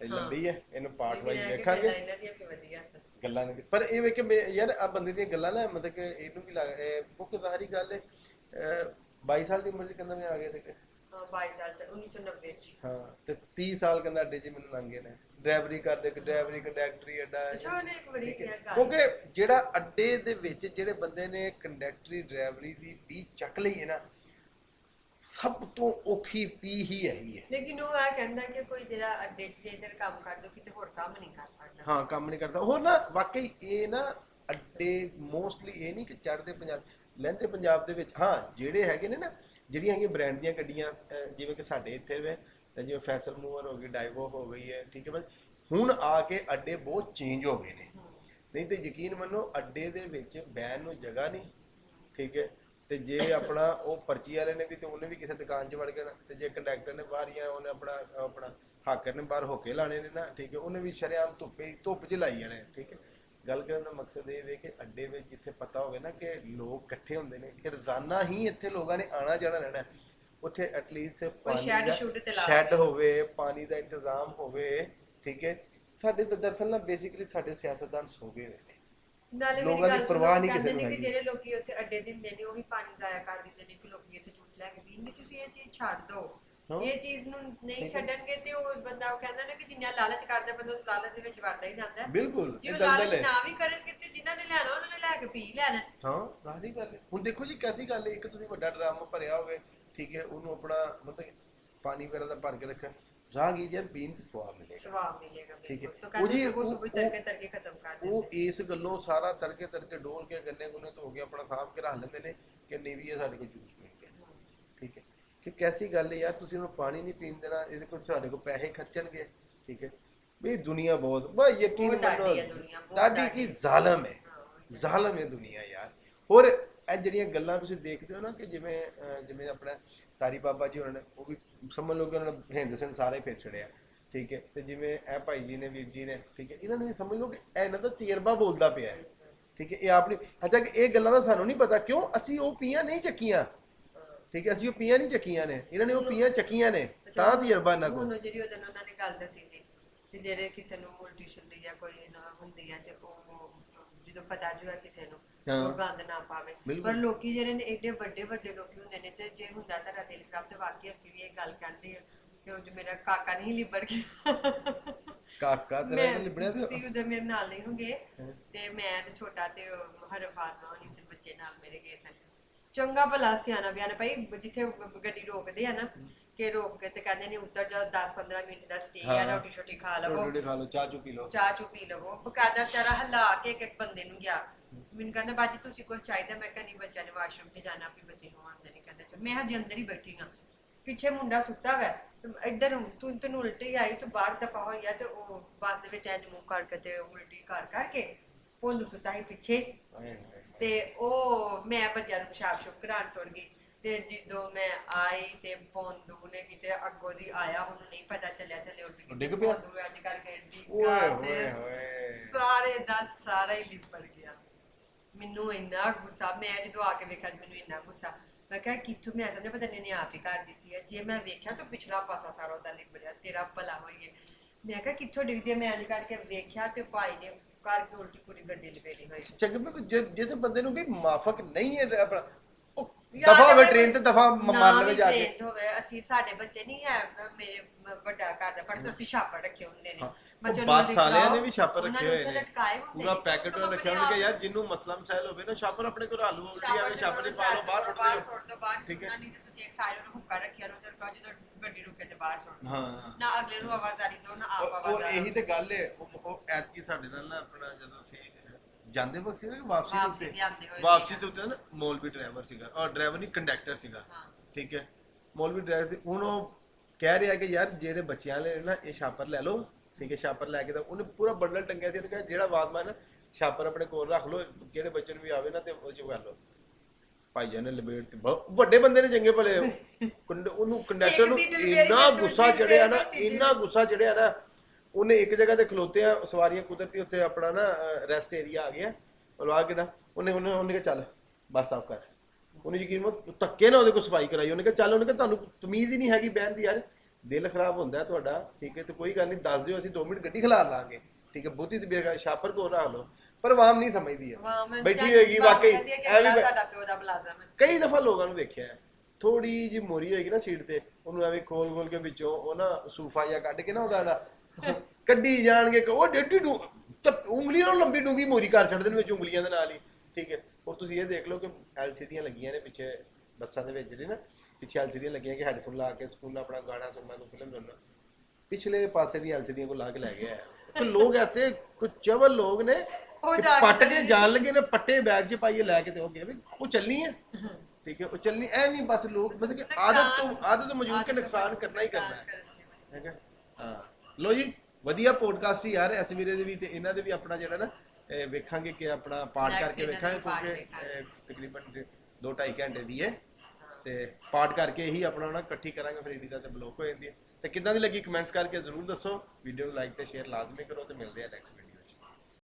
ਇਹ ਲੰਬੀ ਹੈ ਇਹਨੂੰ ਪਾਰਟ ਵਾਈਜ਼ ਸਨ। ਗੱਲਾਂ ਨੇ ਪਰ ਇਹ ਵੇ ਕਿ ਯਾਰ ਆ ਬੰਦੇ ਦੀਆਂ ਗੱਲਾਂ ਨਾ ਮਤਲਬ ਕਿ ਇਹਨੂੰ ਵੀ ਲੱਗ ਇਹ ਮੁੱਖ ਜ਼ਾਹਰੀ ਗੱਲ ਹੈ ਅਹ 22 ਸਾਲ ਦੀ ਉਮਰ ਚ ਕਹਿੰਦਾ ਮੈਂ ਆ ਗਿਆ ਤੇ ਹਾਂ 22 ਸਾਲ ਤੱਕ 1990 ਚ। ਹਾਂ ਤੇ 30 ਸਾਲ ਕਹਿੰਦਾ ਅੱਡੇ 'ਚ ਮੈਨੂੰ ਲੰਘੇ ਨੇ। ਡਰਾਈਵਰੀ ਕਰਦੇ ਕਿ ਡਰਾਈਵਰੀ ਕੰਡਕਟਰੀ ਅੱਡਾ ਹੈ। ਅੱਛਾ ਉਹਨੇ ਇੱਕ ਬੜੀ ਗੱਲ। ਕਿਉਂਕਿ ਜਿਹੜਾ ਅੱਡੇ ਦੇ ਵਿੱਚ ਜਿਹੜੇ ਬੰਦੇ ਨੇ ਕੰਡਕਟਰੀ ਡਰਾਈਵਰੀ ਦੀ ਪੀ ਚੱਕ ਲਈ ਹੈ ਨਾ ਸਭ ਤੋਂ ਔਖੀ ਪੀ ਹੀ ਹੈਗੀ ਹੈ। ਲੇਕਿਨ ਉਹ ਆ ਕਹਿੰਦਾ ਕਿ ਕੋਈ ਜਿਹੜਾ ਅੱਡੇ 'ਚ ਇਧਰ ਕੰਮ ਕਰ ਦੋ ਕਿਤੇ ਹੋਰ ਕੰਮ ਨਹੀਂ ਕਰ ਸਕਦਾ। ਹਾਂ ਕੰਮ ਨਹੀਂ ਕਰਦਾ। ਹੋਰ ਨਾ ਵਾਕਈ ਇਹ ਨਾ ਅੱਡੇ ਮੋਸਟਲੀ ਇਹ ਨਹੀਂ ਕਿ ਚੜ੍ਹਦੇ ਪੰਜਾਬ ਲਹਿੰਦੇ ਪੰਜਾਬ ਦੇ ਵਿੱਚ ਹਾਂ ਜਿਹੜੇ ਹੈਗੇ ਨੇ ਨਾ ਜਿਹੜੀਆਂ ਹੈਗੀਆਂ ਬ੍ਰਾਂਡ ਦੀਆਂ ਗੱਡੀਆਂ ਅਹ ਜਿਵੇਂ ਕਿ ਸਾਡੇ ਇੱਥੇ ਵੇ ਤਾਂ ਜਿਵੇਂ ਫੈਸਲ ਮੂਵਰ ਹੋ ਗਈ ਡਾਈਵੋ ਹੋ ਗਈ ਹੈ, ਠੀਕ ਹੈ ਬਸ। ਹੁਣ ਆ ਕੇ ਅੱਡੇ ਬਹੁਤ ਚੇਂਜ ਹੋ ਗਏ ਨੇ। ਨਹੀਂ ਤੇ ਯਕੀਨ ਮੰਨੋ, ਅੱਡੇ ਦੇ ਵਿੱਚ ਬੈਨ ਨੂੰ ਜਗ੍ਹਾ ਨਹੀਂ, ਠੀਕ ਹੈ। ਤੇ ਜੇ ਆਪਣਾ ਉਹ ਪਰਚੀ ਵਾਲੇ ਨੇ ਵੀ ਤੇ ਉਹਨੇ ਵੀ ਕਿਸੇ ਦੁਕਾਨ 'ਚ ਵੜ ਕੇ ਨਾ, ਤੇ ਜੇ ਕੰਡਕਟਰ ਨੇ ਬਾਹਰ ਜਾਂ ਉਹਨੇ ਆਪਣਾ ਆਪਣਾ ਹਾਕਰ ਨੇ ਬਾਹਰ ਹੋਕੇ ਲਾਣੇ ਨੇ ਨਾ, ਠੀਕ ਹੈ, ਉਹਨੇ ਵੀ ਸ਼ਰੇਆਮ ਧੁੱਪੇ, ਧੁੱਪ 'ਚ ਲਾਈ ਜਾਣੇ, ਠੀਕ ਹੈ। ਗੱਲ ਕਰਨ ਦਾ ਮਕਸਦ ਇਹ ਵੇ ਕਿ ਅੱਡੇ ਵਿੱਚ ਜਿੱਥੇ ਪਤਾ ਹੋਵੇ ਨਾ ਕਿ ਲੋਕ ਇਕੱਠੇ ਹੁੰਦੇ ਨੇ, ਕਿ ਰੋਜ਼ਾਨਾ ਹੀ ਇੱਥੇ ਲੋਕਾਂ ਨੇ ਆਣਾ ਜਾਣਾ ਰਹਿਣਾ। ਉੱਥੇ ਐਟਲੀਸਟ shed ਦਾ ਸ਼ੁੱਡ ਤੇ ਲਾ ਸ਼ੈੱਡ ਹੋਵੇ ਪਾਣੀ ਦਾ ਇੰਤਜ਼ਾਮ ਹੋਵੇ ਠੀਕ ਹੈ? ਸਾਡੇ ਤਾਂ ਦਰਅਸਲ ਨਾ ਬੇਸਿਕਲੀ ਸਾਡੇ ਸਿਆਸਤਦਾਨ ਸੋ ਗਏ ਨੇ। ਨਾਲੇ ਮੇਰੀ ਲੋਕਾਂ ਦੀ ਗੱਲ ਪਰਵਾਹ ਨਹੀਂ ਕਿਸੇ ਨੂੰ ਕਿ ਹੈਗੀ। ਜਿਹੜੇ ਲੋਕੀ ਉੱਥੇ ਅੱਡੇ ਦਿੰਦੇ ਨੇ ਉਹੀ ਪਾਣੀ ਜ਼ਾਇਆ ਕਰ ਦਿੰਦੇ ਨੇ ਕਿ ਲੋਕੀ ਇੱਥੇ ਜੂਸ ਲੈ ਕੇ ਪੀਣਗੇ ਤੁਸੀਂ ਇਹ ਚੀਜ਼ ਛੱਡ ਦਿਓ। ਇਹ ਚੀਜ਼ ਨੂੰ ਨਹੀਂ ਛੱਡਣਗੇ ਤੇ ਉਹ ਬੰਦਾ ਉਹ ਕਹਿੰਦਾ ਨਾ ਕਿ ਜਿੰਨਾ ਲਾਲਚ ਕਰਦਾ ਬੰਦਾ ਉਸ ਲਾਲਚ ਦੇ ਵਿੱਚ ਵੜਦਾ ਹੀ ਜਾਂਦਾ ਹੈ। ਬਿਲਕੁਲ ਜੇ ਇਹ ਉਹ ਦਲਦਲ ਲਾਲਚ ਹੈ। ਨਾ ਵੀ ਕਰਨਗੇ ਤੇ ਜਿਨ੍ਹਾਂ ਨੇ ਲੈਣਾ ਉਹਨਾਂ ਨੇ ਲੈ ਕੇ ਪੀ ਲੈਣਾ। ਹਾਂ ਸਾਰੀ ਗੱਲ ਹੈ। ਹੁਣ ਦੇਖੋ ਜੀ ਕੈਸੀ ਗੱਲ ਹੈ? ਇੱਕ ਤੁਸੀਂ ਵੱਡਾ ਡਰਮ ਭਰਿਆ ਹੋਵੇ ਠੀਕ ਹੈ ਉਹਨੂੰ ਆਪਣਾ ਮਤਲਬ ਪਾਣੀ ਵਗੈਰਾ ਦਾ ਭਰ ਕੇ ਰੱਖਿਆ ਰਾਹਗੀਰ ਯਾਰ ਪੀਣ ਤੇ ਸਵਾਦ ਮਿਲੇਗਾ। ਸਵਾਬ ਮਿਲੇਗਾ ਠੀਕ ਹੈ। ਕਹਿੰਦੇ ਜੀ, ਸਗੋਂ ਉਹ- ਸੁਬਹ ਤੜਕੇ ਤੜਕੇ ਖਤਮ ਕਰ ਦਿੰਦੇ ਉਹ ਇਸ ਗੱਲੋਂ ਸਾਰਾ ਤੜਕੇ ਤੜਕੇ ਡੋਲ ਕੇ ਗੰਨੇ ਗੁੰਨੇ ਧੋ ਕੇ ਆਪਣਾ ਸਾਂਭ ਕੇ ਰੱਖ ਲੈਂਦੇ ਨੇ ਕਿ ਨਹੀਂ ਵੀ ਇਹ ਸਾਡੇ ਕੋਲ ਜੂਸ ਮਿਲ ਗਿਆ ਠੀਕ ਹੈ। ਕਿ ਕੈਸੀ ਗੱਲ ਹੈ ਯਾਰ ਤੁਸੀਂ ਉਹਨੂੰ ਪਾਣੀ ਨਹੀਂ ਪੀਣ ਦੇਣਾ ਇਹਦੇ ਕੋਲ ਸਾਡੇ ਕੋਲ ਪੈਸੇ ਖਰਚਣਗੇ। ਠੀਕ ਹੈ। ਵੀ ਦੁਨੀਆ ਬਹੁਤ ਬਾ ਯਕੀਨ ਬਹੁਤ ਡਾਢੀ ਮੰਨੋ ਹੈ ਦੁਨੀਆ, ਬਹੁਤ ਡਾਢੀ ਡਾਢੀ। ਕੀ ਜ਼ਾਲਮ ਹੈ ਜ਼ਾਲਮ ਹੈ ਦੁਨੀਆ ਯਾਰ। ਹੋਰ ਇਹ ਜਿਹੜੀਆਂ ਗੱਲਾਂ ਤੁਸੀਂ ਦੇਖਦੇ ਹੋ ਨਾ ਕਿ ਜਿਵੇਂ ਅਹ, ਜਿਵੇਂ ਆਪਣਾ ਤਾਰੀ ਬਾਬਾ ਜੀ ਉਹਨਾਂ ਨੇ ਉਹ ਵੀ ਸਮਝ ਲਓ ਕਿ ਉਹਨਾਂ ਨੇ ਹਿੰਦ ਸਿੰਘ ਸਾਰੇ ਫੇਰ ਛੜਿਆ ਠੀਕ ਹੈ? ਤੇ ਜਿਵੇਂ ਇਹ ਭਾਈ ਜੀ ਨੇ ਵੀਰ ਜੀ ਨੇ ਠੀਕ ਹੈ? ਇਹਨਾਂ ਨੂੰ ਵੀ ਸਮਝ ਲਓ ਕਿ ਇਹ ਇਹਨਾਂ ਦਾ ਤਜਰਬਾ ਬੋਲਦਾ ਪਿਆ ਹੈ ਠੀਕ ਹੈ? ਇਹ ਆਪਣੀ ਅੱਛਾ ਕਿ ਇਹ ਗੱਲਾਂ ਦਾ ਸਾਨੂੰ ਨਹੀਂ ਪਤਾ ਕਿਉਂ ਅਸੀਂ ਉਹ ਪੀਆਂ ਨਹੀਂ ਚੱਕੀਆਂ ਠੀਕ ਹੈ? ਅਸੀਂ ਉਹ ਪੀਆਂ ਨਹੀਂ ਚੱਕੀਆਂ ਨੇ ਇਹਨਾਂ ਨੇ ਉਹ ਪੀਆਂ ਚੱਕੀਆਂ ਨੇ ਤਾਂ ਤਜਰਬਾ ਇਹਨਾਂ ਕੋਲ। ਹੁਣ ਜਿਹੜੀ ਉਹਦੇ ਨਾਲ ਉਹਨਾਂ ਨੇ ਗੱਲ ਦੱਸੀ ਸੀ ਕਿ ਜਿਹੜੇ ਕਿਸੇ ਨੂੰ ਉਲਟੀ ਛੁੱਟੀ ਜਾਂ ਕੋਈ ਨਾ ਹੁੰਦੀ ਹੈ ਤੇ ਉਹ ਜਦੋਂ ਪਤਾ ਜੋ ਕਿਸੇ ਨੂੰ ਹਾਂ। ਉਹ ਗੰਦ ਨਾ ਪਾਵੇ। ਬਿਲਕੁਲ। ਪਰ ਲੋਕੀ ਜਿਹੜੇ ਨੇ ਏਡੇ ਵੱਡੇ ਵੱਡੇ ਲੋਕੀ ਹੁੰਦੇ ਨੇ ਤੇ ਜੇ ਹੁੰਦਾ ਤਾਂ ਦਿਲ ਖਰਾਬ ਤੇ ਵਾਕਈ ਅਸੀਂ ਵੀ ਇਹ ਗੱਲ ਕਹਿੰਦੇ ਆ ਕਿ ਉਹ ਜੋ ਮੇਰਾ ਕਾਕਾ ਨਹੀਂ ਲਿਬੜ ਗਿਆ। ਕਾਕਾ ਤੇਰਾ ਮੈਂ ਤਾਂ ਲਿਬੜਿਆ ਸੀ ਤੁਸੀਂ ਉਹਦੇ ਮੇਰੇ ਨਾਲ ਨਹੀਂ ਹੋਗੇ। ਤੇ ਮੈਂ ਤੇ ਛੋਟਾ ਤੇ ਹਰ ਫਾਤਮਾ ਹੋਣੀ ਤੇ ਬੱਚੇ ਨਾਲ ਮੇਰੇ ਗਏ ਸਨ। ਚੰਗਾ ਭਲਾ ਸਿਆਣਾ ਬਿਆਣਾ ਭਾਈ ਜਿੱਥੇ ਗ- ਗੱਡੀ ਰੋਕਦੇ ਆ ਨਾ ਕਿ ਰੋਕ ਕੇ ਤੇ ਕਹਿੰਦੇ ਨੇ ਉੱਤਰ ਜਾਓ 10 15 ਮਿੰਟ ਦਾ ਸਟੇ ਆ ਹਾਂ। ਰੋਟੀ ਛੋਟੀ ਖਾ ਲਵੋ। ਰੋਟੀ ਰੋਟੀ ਖਾ ਲਓ ਚਾਹ ਚੂ ਪੀ ਲਓ। ਚਾਹ ਚੂ ਪੀ ਲਵੋ। ਬਕਾਇਦਾ ਵਿਚਾਰਾ ਹਲਾ ਕੇ ਇੱਕ ਇੱਕ ਬੰਦੇ ਨੂੰ ਗਿਆ। ਮੈਨੂੰ ਕਹਿੰਦਾ ਬਾਜੀ ਤੁਸੀਂ ਕੁਝ ਚਾਹੀਦਾ ਮੈਂ ਕਿਹਾ ਨਹੀਂ ਬੱਚਿਆਂ ਨੇ ਵਾਸ਼ਰੂਮ ਤੇ ਜਾਣਾ ਵੀ ਬੱਚੇ ਨੂੰ ਆਉਂਦੇ ਨਹੀਂ ਕਹਿੰਦਾ ਚਲ ਮੈਂ ਹਜੇ ਅੰਦਰ ਹੀ ਬੈਠੀ ਹਾਂ। ਪਿੱਛੇ ਮੁੰਡਾ ਸੁੱਤਾ ਵੈ ਇੱਧਰ ਨੂੰ ਤੂੰ ਤੈਨੂੰ ਉਲਟੀ ਆਈ ਤੂੰ ਬਾਹਰ ਦਫਾ ਹੋਈ ਆ ਤੇ ਉਹ ਬੱਸ ਦੇ ਵਿੱਚ ਐਂ ਮੂੰਹ ਕਰਕੇ ਤੇ ਉਲਟੀ ਕਰ ਕਰਕੇ ਪੁੰਦ ਸੁੱਤਾ ਹੀ ਪਿੱਛੇ। ਤੇ ਉਹ ਮੈਂ ਬੱਚਿਆਂ ਨੂੰ ਪਿਸ਼ਾਬ ਸ਼ੁਕ ਕਰਾਉਣ ਤੁਰ ਗਈ। ਤੇ ਜਦੋਂ ਮੈਂ ਆਈ ਤੇ ਪੌਂਦੂ ਨੇ ਕਿਤੇ ਅੱਗੋਂ ਦੀ ਆਇਆ ਉਹਨੂੰ ਨਹੀਂ ਪਤਾ ਚੱਲਿਆ ਥੱਲੇ ਉੱਡ ਡਿੱਗ ਪਿਆ? ਪੌਂਦੂ ਅੱਜ ਓਏ ਹੋਏ ਹੋਏ। ਸਾਰੇ ਦਾ ਸਾਰਾ ਹੀ ਲਿਪੜ ਗਿਆ। ਮੈਨੂੰ ਇੰਨਾ ਗੁੱਸਾ ਮੈਂ ਜਦੋਂ ਆ ਕੇ ਵੇਖਿਆ ਤੇ ਮੈਨੂੰ ਇੰਨਾ ਗੁੱਸਾ। ਮੈਂ ਕਿਹਾ ਕਿੱਥੋਂ ਮੈਂ ਸਮਝਿਆ ਪਤਾ ਨਹੀਂ ਨੇ ਆਪ ਹੀ ਕਰ ਦਿੱਤੀ ਹੈ। ਜੇ ਮੈਂ ਵੇਖਿਆ ਤਾਂ ਪਿਛਲਾ ਪਾਸਾ ਸਾਰਾ ਉਹਦਾ ਲਿਪੜਿਆ ਤੇਰਾ ਭਲਾ ਹੋਈਏ ਮੈਂ ਕਿਹਾ ਕਿੱਥੋਂ ਡਿੱਗਦੀ ਹੈ? ਮੈਂ ਅੱਜ ਕਰਕੇ ਵੇਖਿਆ ਤੇ ਭਾਈ ਨੇ ਕਰਕੇ ਉਲਟੀ ਪੂਰੀ ਗੱਡੀ ਲਪੇਟੀ ਹੋਈ ਚੰਗੇ ਮੈਂ ਜੇ ਜਿਸ ਬੰਦੇ ਨੂੰ ਵੀ ਮਾਫਕ ਨਹੀਂ ਹੈ ਆਪਣਾ ਉਹ ਯਾਰ ਦਫਾ ਹੋਵੇ ਆਪਣੇ ਟ੍ਰੇਨ ਤੇ ਦਫਾ ਨਾ ਮਾਰ ਵੀ ਲਵੇ ਜਾ ਕੇ। ਹੋਵੇ ਅਸੀਂ ਸਾਡੇ ਬੱਚੇ ਨਹੀਂ ਹੈ ਮੇਰੇ ਮ- ਵੱਡਾ ਘਰ ਦਾ ਪਰ ਅਸੀਂ ਛਾਪੜ ਰੱਖੇ ਹੁੰਦੇ ਨੇ। ਹਾਂ। ਬੱਚੇ ਨੂੰ ਬੱਸ ਵਾਲਿਆਂ ਨੇ ਵੀ ਛਾਪਰ ਉਹਨਾਂ ਰੱਖੇ ਹੋਏ ਨੇ। ਪੂਰਾ ਪੈਕੇਟ ਰੱਖਿਆ ਹੁੰਦਾ ਕਿ ਯਾਰ ਜਿੰਨੂੰ ਮਸਲਾ ਮਸਾਇਲ ਹੋਵੇ ਨਾ ਛਾਪਰ ਆਪਣੇ ਕੋਲ ਹਾਲੂ ਉਲਟੀ ਆਵੇ ਛਾਪਰ ਦੇ ਪਾ ਲਓ ਬਾਹਰ ਸੁੱਟ ਦਿਓ। ਬਾਹਰ ਠੀਕ ਹੈ। ਸੁੱਟਣਾ ਨਹੀਂ ਤੇ ਤੁਸੀਂ ਇੱਕ ਸਾਈਡ ਨੂੰ ਹੁੱਕਾ ਰੱਖਿਆ ਰੋ ਤੇ ਰੁਕਾ ਜਦੋਂ ਗੱਡੀ ਰੁਕੇ ਤੇ ਬਾਹਰ ਸੁੱਟ ਦਿਓ। ਹਾਂ। ਨਾ ਅਗਲੇ ਨੂੰ ਆਵਾਜ਼ਾਰੀ ਦੋ ਨਾ ਆਪ ਉਹ- ਉਹ ਆਵਾਜ਼ਾਰੀ ਇਹੀ ਤੇ ਗੱਲ ਹੈ ਉਹ ਐਤਕੀ ਸਾਡੇ ਨਾਲ ਨਾ ਆਪਣਾ ਜਦੋਂ ਅਸੀਂ ਜਾਂਦੇ ਵਕਤ ਸੀਗਾ ਕਿ ਵਾਪਸੀ ਦੇ ਉੱਤੇ? ਵਾਪਸੀ। ਦੇ ਉੱਤੇ ਨਾ ਮੌਲਵੀ ਡਰਾਈਵਰ ਸੀਗਾ। ਔਰ ਡਰਾਈਵਰ ਨਹੀਂ ਕੰਡਕਟਰ ਸੀਗਾ। ਠੀਕ ਹੈ। ਮੌਲਵੀ ਡਰਾਈਵਰ ਸੀ। ਹੁਣ ਉਹ ਕਹਿ ਰਿਹਾ ਕਿ ਯਾਰ ਜਿਹੜੇ ਬੱਚਿਆਂ ਲੈ ਨਾ ਇਹ ਛਾਪਰ ਲੈ ਲਓ। ਠੀਕ ਹੈ ਛਾਪਰ ਲੈ ਕੇ ਤਾਂ ਉਹਨੇ ਪੂਰਾ ਬੰਡਲ ਟੰਗਿਆ ਸੀ ਉਹਨੇ ਕਿਹਾ ਜਿਹੜਾ ਵਾਦਮਾ ਨਾ ਛਾਪਰ ਆਪਣੇ ਕੋਲ ਰੱਖ ਲਓ ਜਿਹੜੇ ਬੱਚੇ ਨੂੰ ਵੀ ਆਵੇ ਨਾ ਤੇ ਉਹ ਚ ਕਰ ਲਓ। ਭਾਈ ਜਾਨ ਨੇ ਲਬੇੜ ਤੇ ਬਹੁਤ ਵੱਡੇ ਬੰਦੇ ਨੇ ਚੰਗੇ ਭਲੇ ਕੰਡ- ਉਹਨੂੰ ਕੰਡਕਟਰ ਨੂੰ ਸੀਟ ਇੰਨਾ ਗੁੱਸਾ ਦੂਜੀ ਚੜਿਆ ਨਾ ਇੰਨਾ ਗੁੱਸਾ ਚੜਿਆ ਨਾ ਉਹਨੇ ਇੱਕ ਜਗ੍ਹਾ ਤੇ ਖਲੋਤੇ ਆ ਸਵਾਰੀਆਂ ਕੁਦਰਤੀ ਉੱਤੇ ਆਪਣਾ ਨਾ ਰੈਸਟ ਏਰੀਆ ਆ ਗਿਆ ਬਲਵਾ ਕੇ ਨਾ ਉਹਨੇ ਉਹਨੇ ਉਹਨੇ ਕਿਹਾ ਚੱਲ ਬੱਸ ਸਾਫ਼ ਕਰ। ਉਹਨੇ ਯਕੀਨ ਮਤ ਧੱਕੇ ਨਾ ਉਹਦੇ ਕੋਲ ਸਫ਼ਾਈ ਕਰਾਈ ਉਹਨੇ ਕਿਹਾ ਚੱਲ ਉਹਨੇ ਕਿਹਾ ਤੁਹਾਨੂੰ ਤਮੀਜ਼ ਹੀ ਨਹੀਂ ਹੈਗੀ ਬਹਿਣ ਦੀ ਯਾਰ। ਦਿਲ ਖਰਾਬ ਹੁੰਦਾ ਤੁਹਾਡਾ ਠੀਕ ਹੈ ਤੇ ਕੋਈ ਗੱਲ ਨਹੀਂ ਦੱਸ ਦਿਓ ਅਸੀਂ 2 ਮਿੰਟ ਗੱਡੀ ਖਿਲਾਰ ਲਾਂਗੇ। ਠੀਕ ਹੈ ਬਹੁਤੀ ਤੇ ਬੇਗਾ ਸ਼ਾਪਰ ਕੋਲ ਰੱਖ ਲਓ ਪਰ ਆਵਾਮ ਨਹੀਂ ਸਮਝਦੀ ਹੈ। ਬੈਠੀ ਹੋਏਗੀ ਵਾਕਈ ਕਿ ਐਵੇਂ ਸਾਡਾ ਪਿਓ ਦਾ ਮੁਲਾਜ਼ਮ ਹੈ। ਕਈ ਦਫਾ ਲੋਕਾਂ ਨੂੰ ਵੇਖਿਆ ਹੈ ਥੋੜੀ ਜੀ ਮੋਰੀ ਹੋਏਗੀ ਨਾ ਸੀਟ ਤੇ ਉਹਨੂੰ ਐਵੇਂ ਖੋਲ ਖੋਲ ਕੇ ਵਿੱਚੋਂ ਉਹ ਨਾ ਸੂਫਾ ਜਿਹਾ ਕੱਢ ਕੇ ਨਾ ਉਹਦਾ ਕੱਢੀ ਜਾਣਗੇ ਕਿ ਉਹ ਡੇਢੀ ਡੂ ਉਂਗਲੀ ਨਾਲ ਲੰਬੀ ਡੂੰਗੀ ਮੋਰੀ ਕਰ ਛੱਡਦੇ ਨੇ ਵਿੱਚ ਉਂਗਲੀਆਂ ਦੇ ਨਾਲ ਹੀ। ਠੀਕ ਹੈ ਔਰ ਤੁਸੀਂ ਇਹ ਦੇਖ ਲਓ ਕਿ ਐਲਸੀਡੀਆਂ ਲੱਗੀਆਂ ਨੇ ਪਿੱਛੇ ਬੱਸਾਂ ਦੇ ਵਿੱਚ ਜਿਹੜੀ ਨਾ ਪਿੱਛੇ ਐਲਸੀਡੀਆਂ ਲੱਗੀਆਂ ਕਿ ਹੈੱਡਫੋਨ ਲਾ ਕੇ ਸਕੂਲ ਆਪਣਾ ਗਾਣਾ ਸੁਣਨਾ ਕੋਈ ਫਿਲਮ ਸੁਣਨਾ। ਪਿਛਲੇ ਪਾਸੇ ਦੀ ਐਲਸੀਡੀਆਂ ਕੋ ਲਾ ਕੇ ਲੈ ਗਿਆ ਹੈ ਕੁਝ ਲੋਕ ਐਸੇ ਕੁਝ ਚਵਲ ਲੋਕ ਨੇ ਪੱਟ ਕੇ ਜਾਣ ਲੱਗੇ ਨੇ ਪੱਟੇ ਬੈਗ 'ਚ ਪਾਈਏ ਲੈ ਕੇ ਤੇ ਹੋ ਗਿਆ ਵੀ ਉਹ ਚੱਲਣੀ ਹੈ। ਠੀਕ ਹੈ ਉਹ ਚੱਲਣੀ ਐਵੇਂ ਹੀ ਬਸ ਲੋਕ ਮਤਲਬ ਕਿ ਆਦਤ ਤੋਂ ਆਦਤ ਤੋਂ ਮੌਜੂਦ ਕੇ ਨੁਕਸਾਨ ਕਰਨਾ ਹੀ ਕਰਨਾ ਹੈ। ਹੈਗਾ ਹਾਂ। ਲੋ ਜੀ ਵਧੀਆ ਪੋਡਕਾਸਟ ਹੀ ਯਾਰ ਐਸ ਵੀਰੇ ਦੇ ਵੀ ਤੇ ਇਹਨਾਂ ਦੇ ਵੀ ਆਪਣਾ ਜਿਹੜਾ ਨਾ ਵੇਖਾਂਗੇ ਕਿ ਆਪਣਾ ਪਾਠ ਕਰਕੇ ਵੇਖਾਂਗੇ ਕਿਉਂਕਿ ਤਕਰੀਬਨ 2.5 ਘੰਟੇ ਦੀ ਹੈ। ਤੇ ਪਾਠ ਕਰਕੇ ਇਹੀ ਆਪਣਾ ਨਾ ਇਕੱਠੀ ਕਰਾਂਗੇ, ਫਿਰ ਇਹਦੀ ਦਾ ਤੇ ਬਲੌਕ ਹੋ ਜਾਂਦੀ ਹੈ। ਤੇ ਕਿੱਦਾਂ ਦੀ ਲੱਗੀ ਕਮੈਂਟਸ ਕਰਕੇ ਜ਼ਰੂਰ ਦੱਸੋ। ਵੀਡੀਓ ਨੂੰ ਲਾਈਕ ਤੇ ਸ਼ੇਅਰ ਲਾਜ਼ਮੀ ਕਰੋ ਤੇ ਮਿਲਦੇ ਆ ਨੈਕਸਟ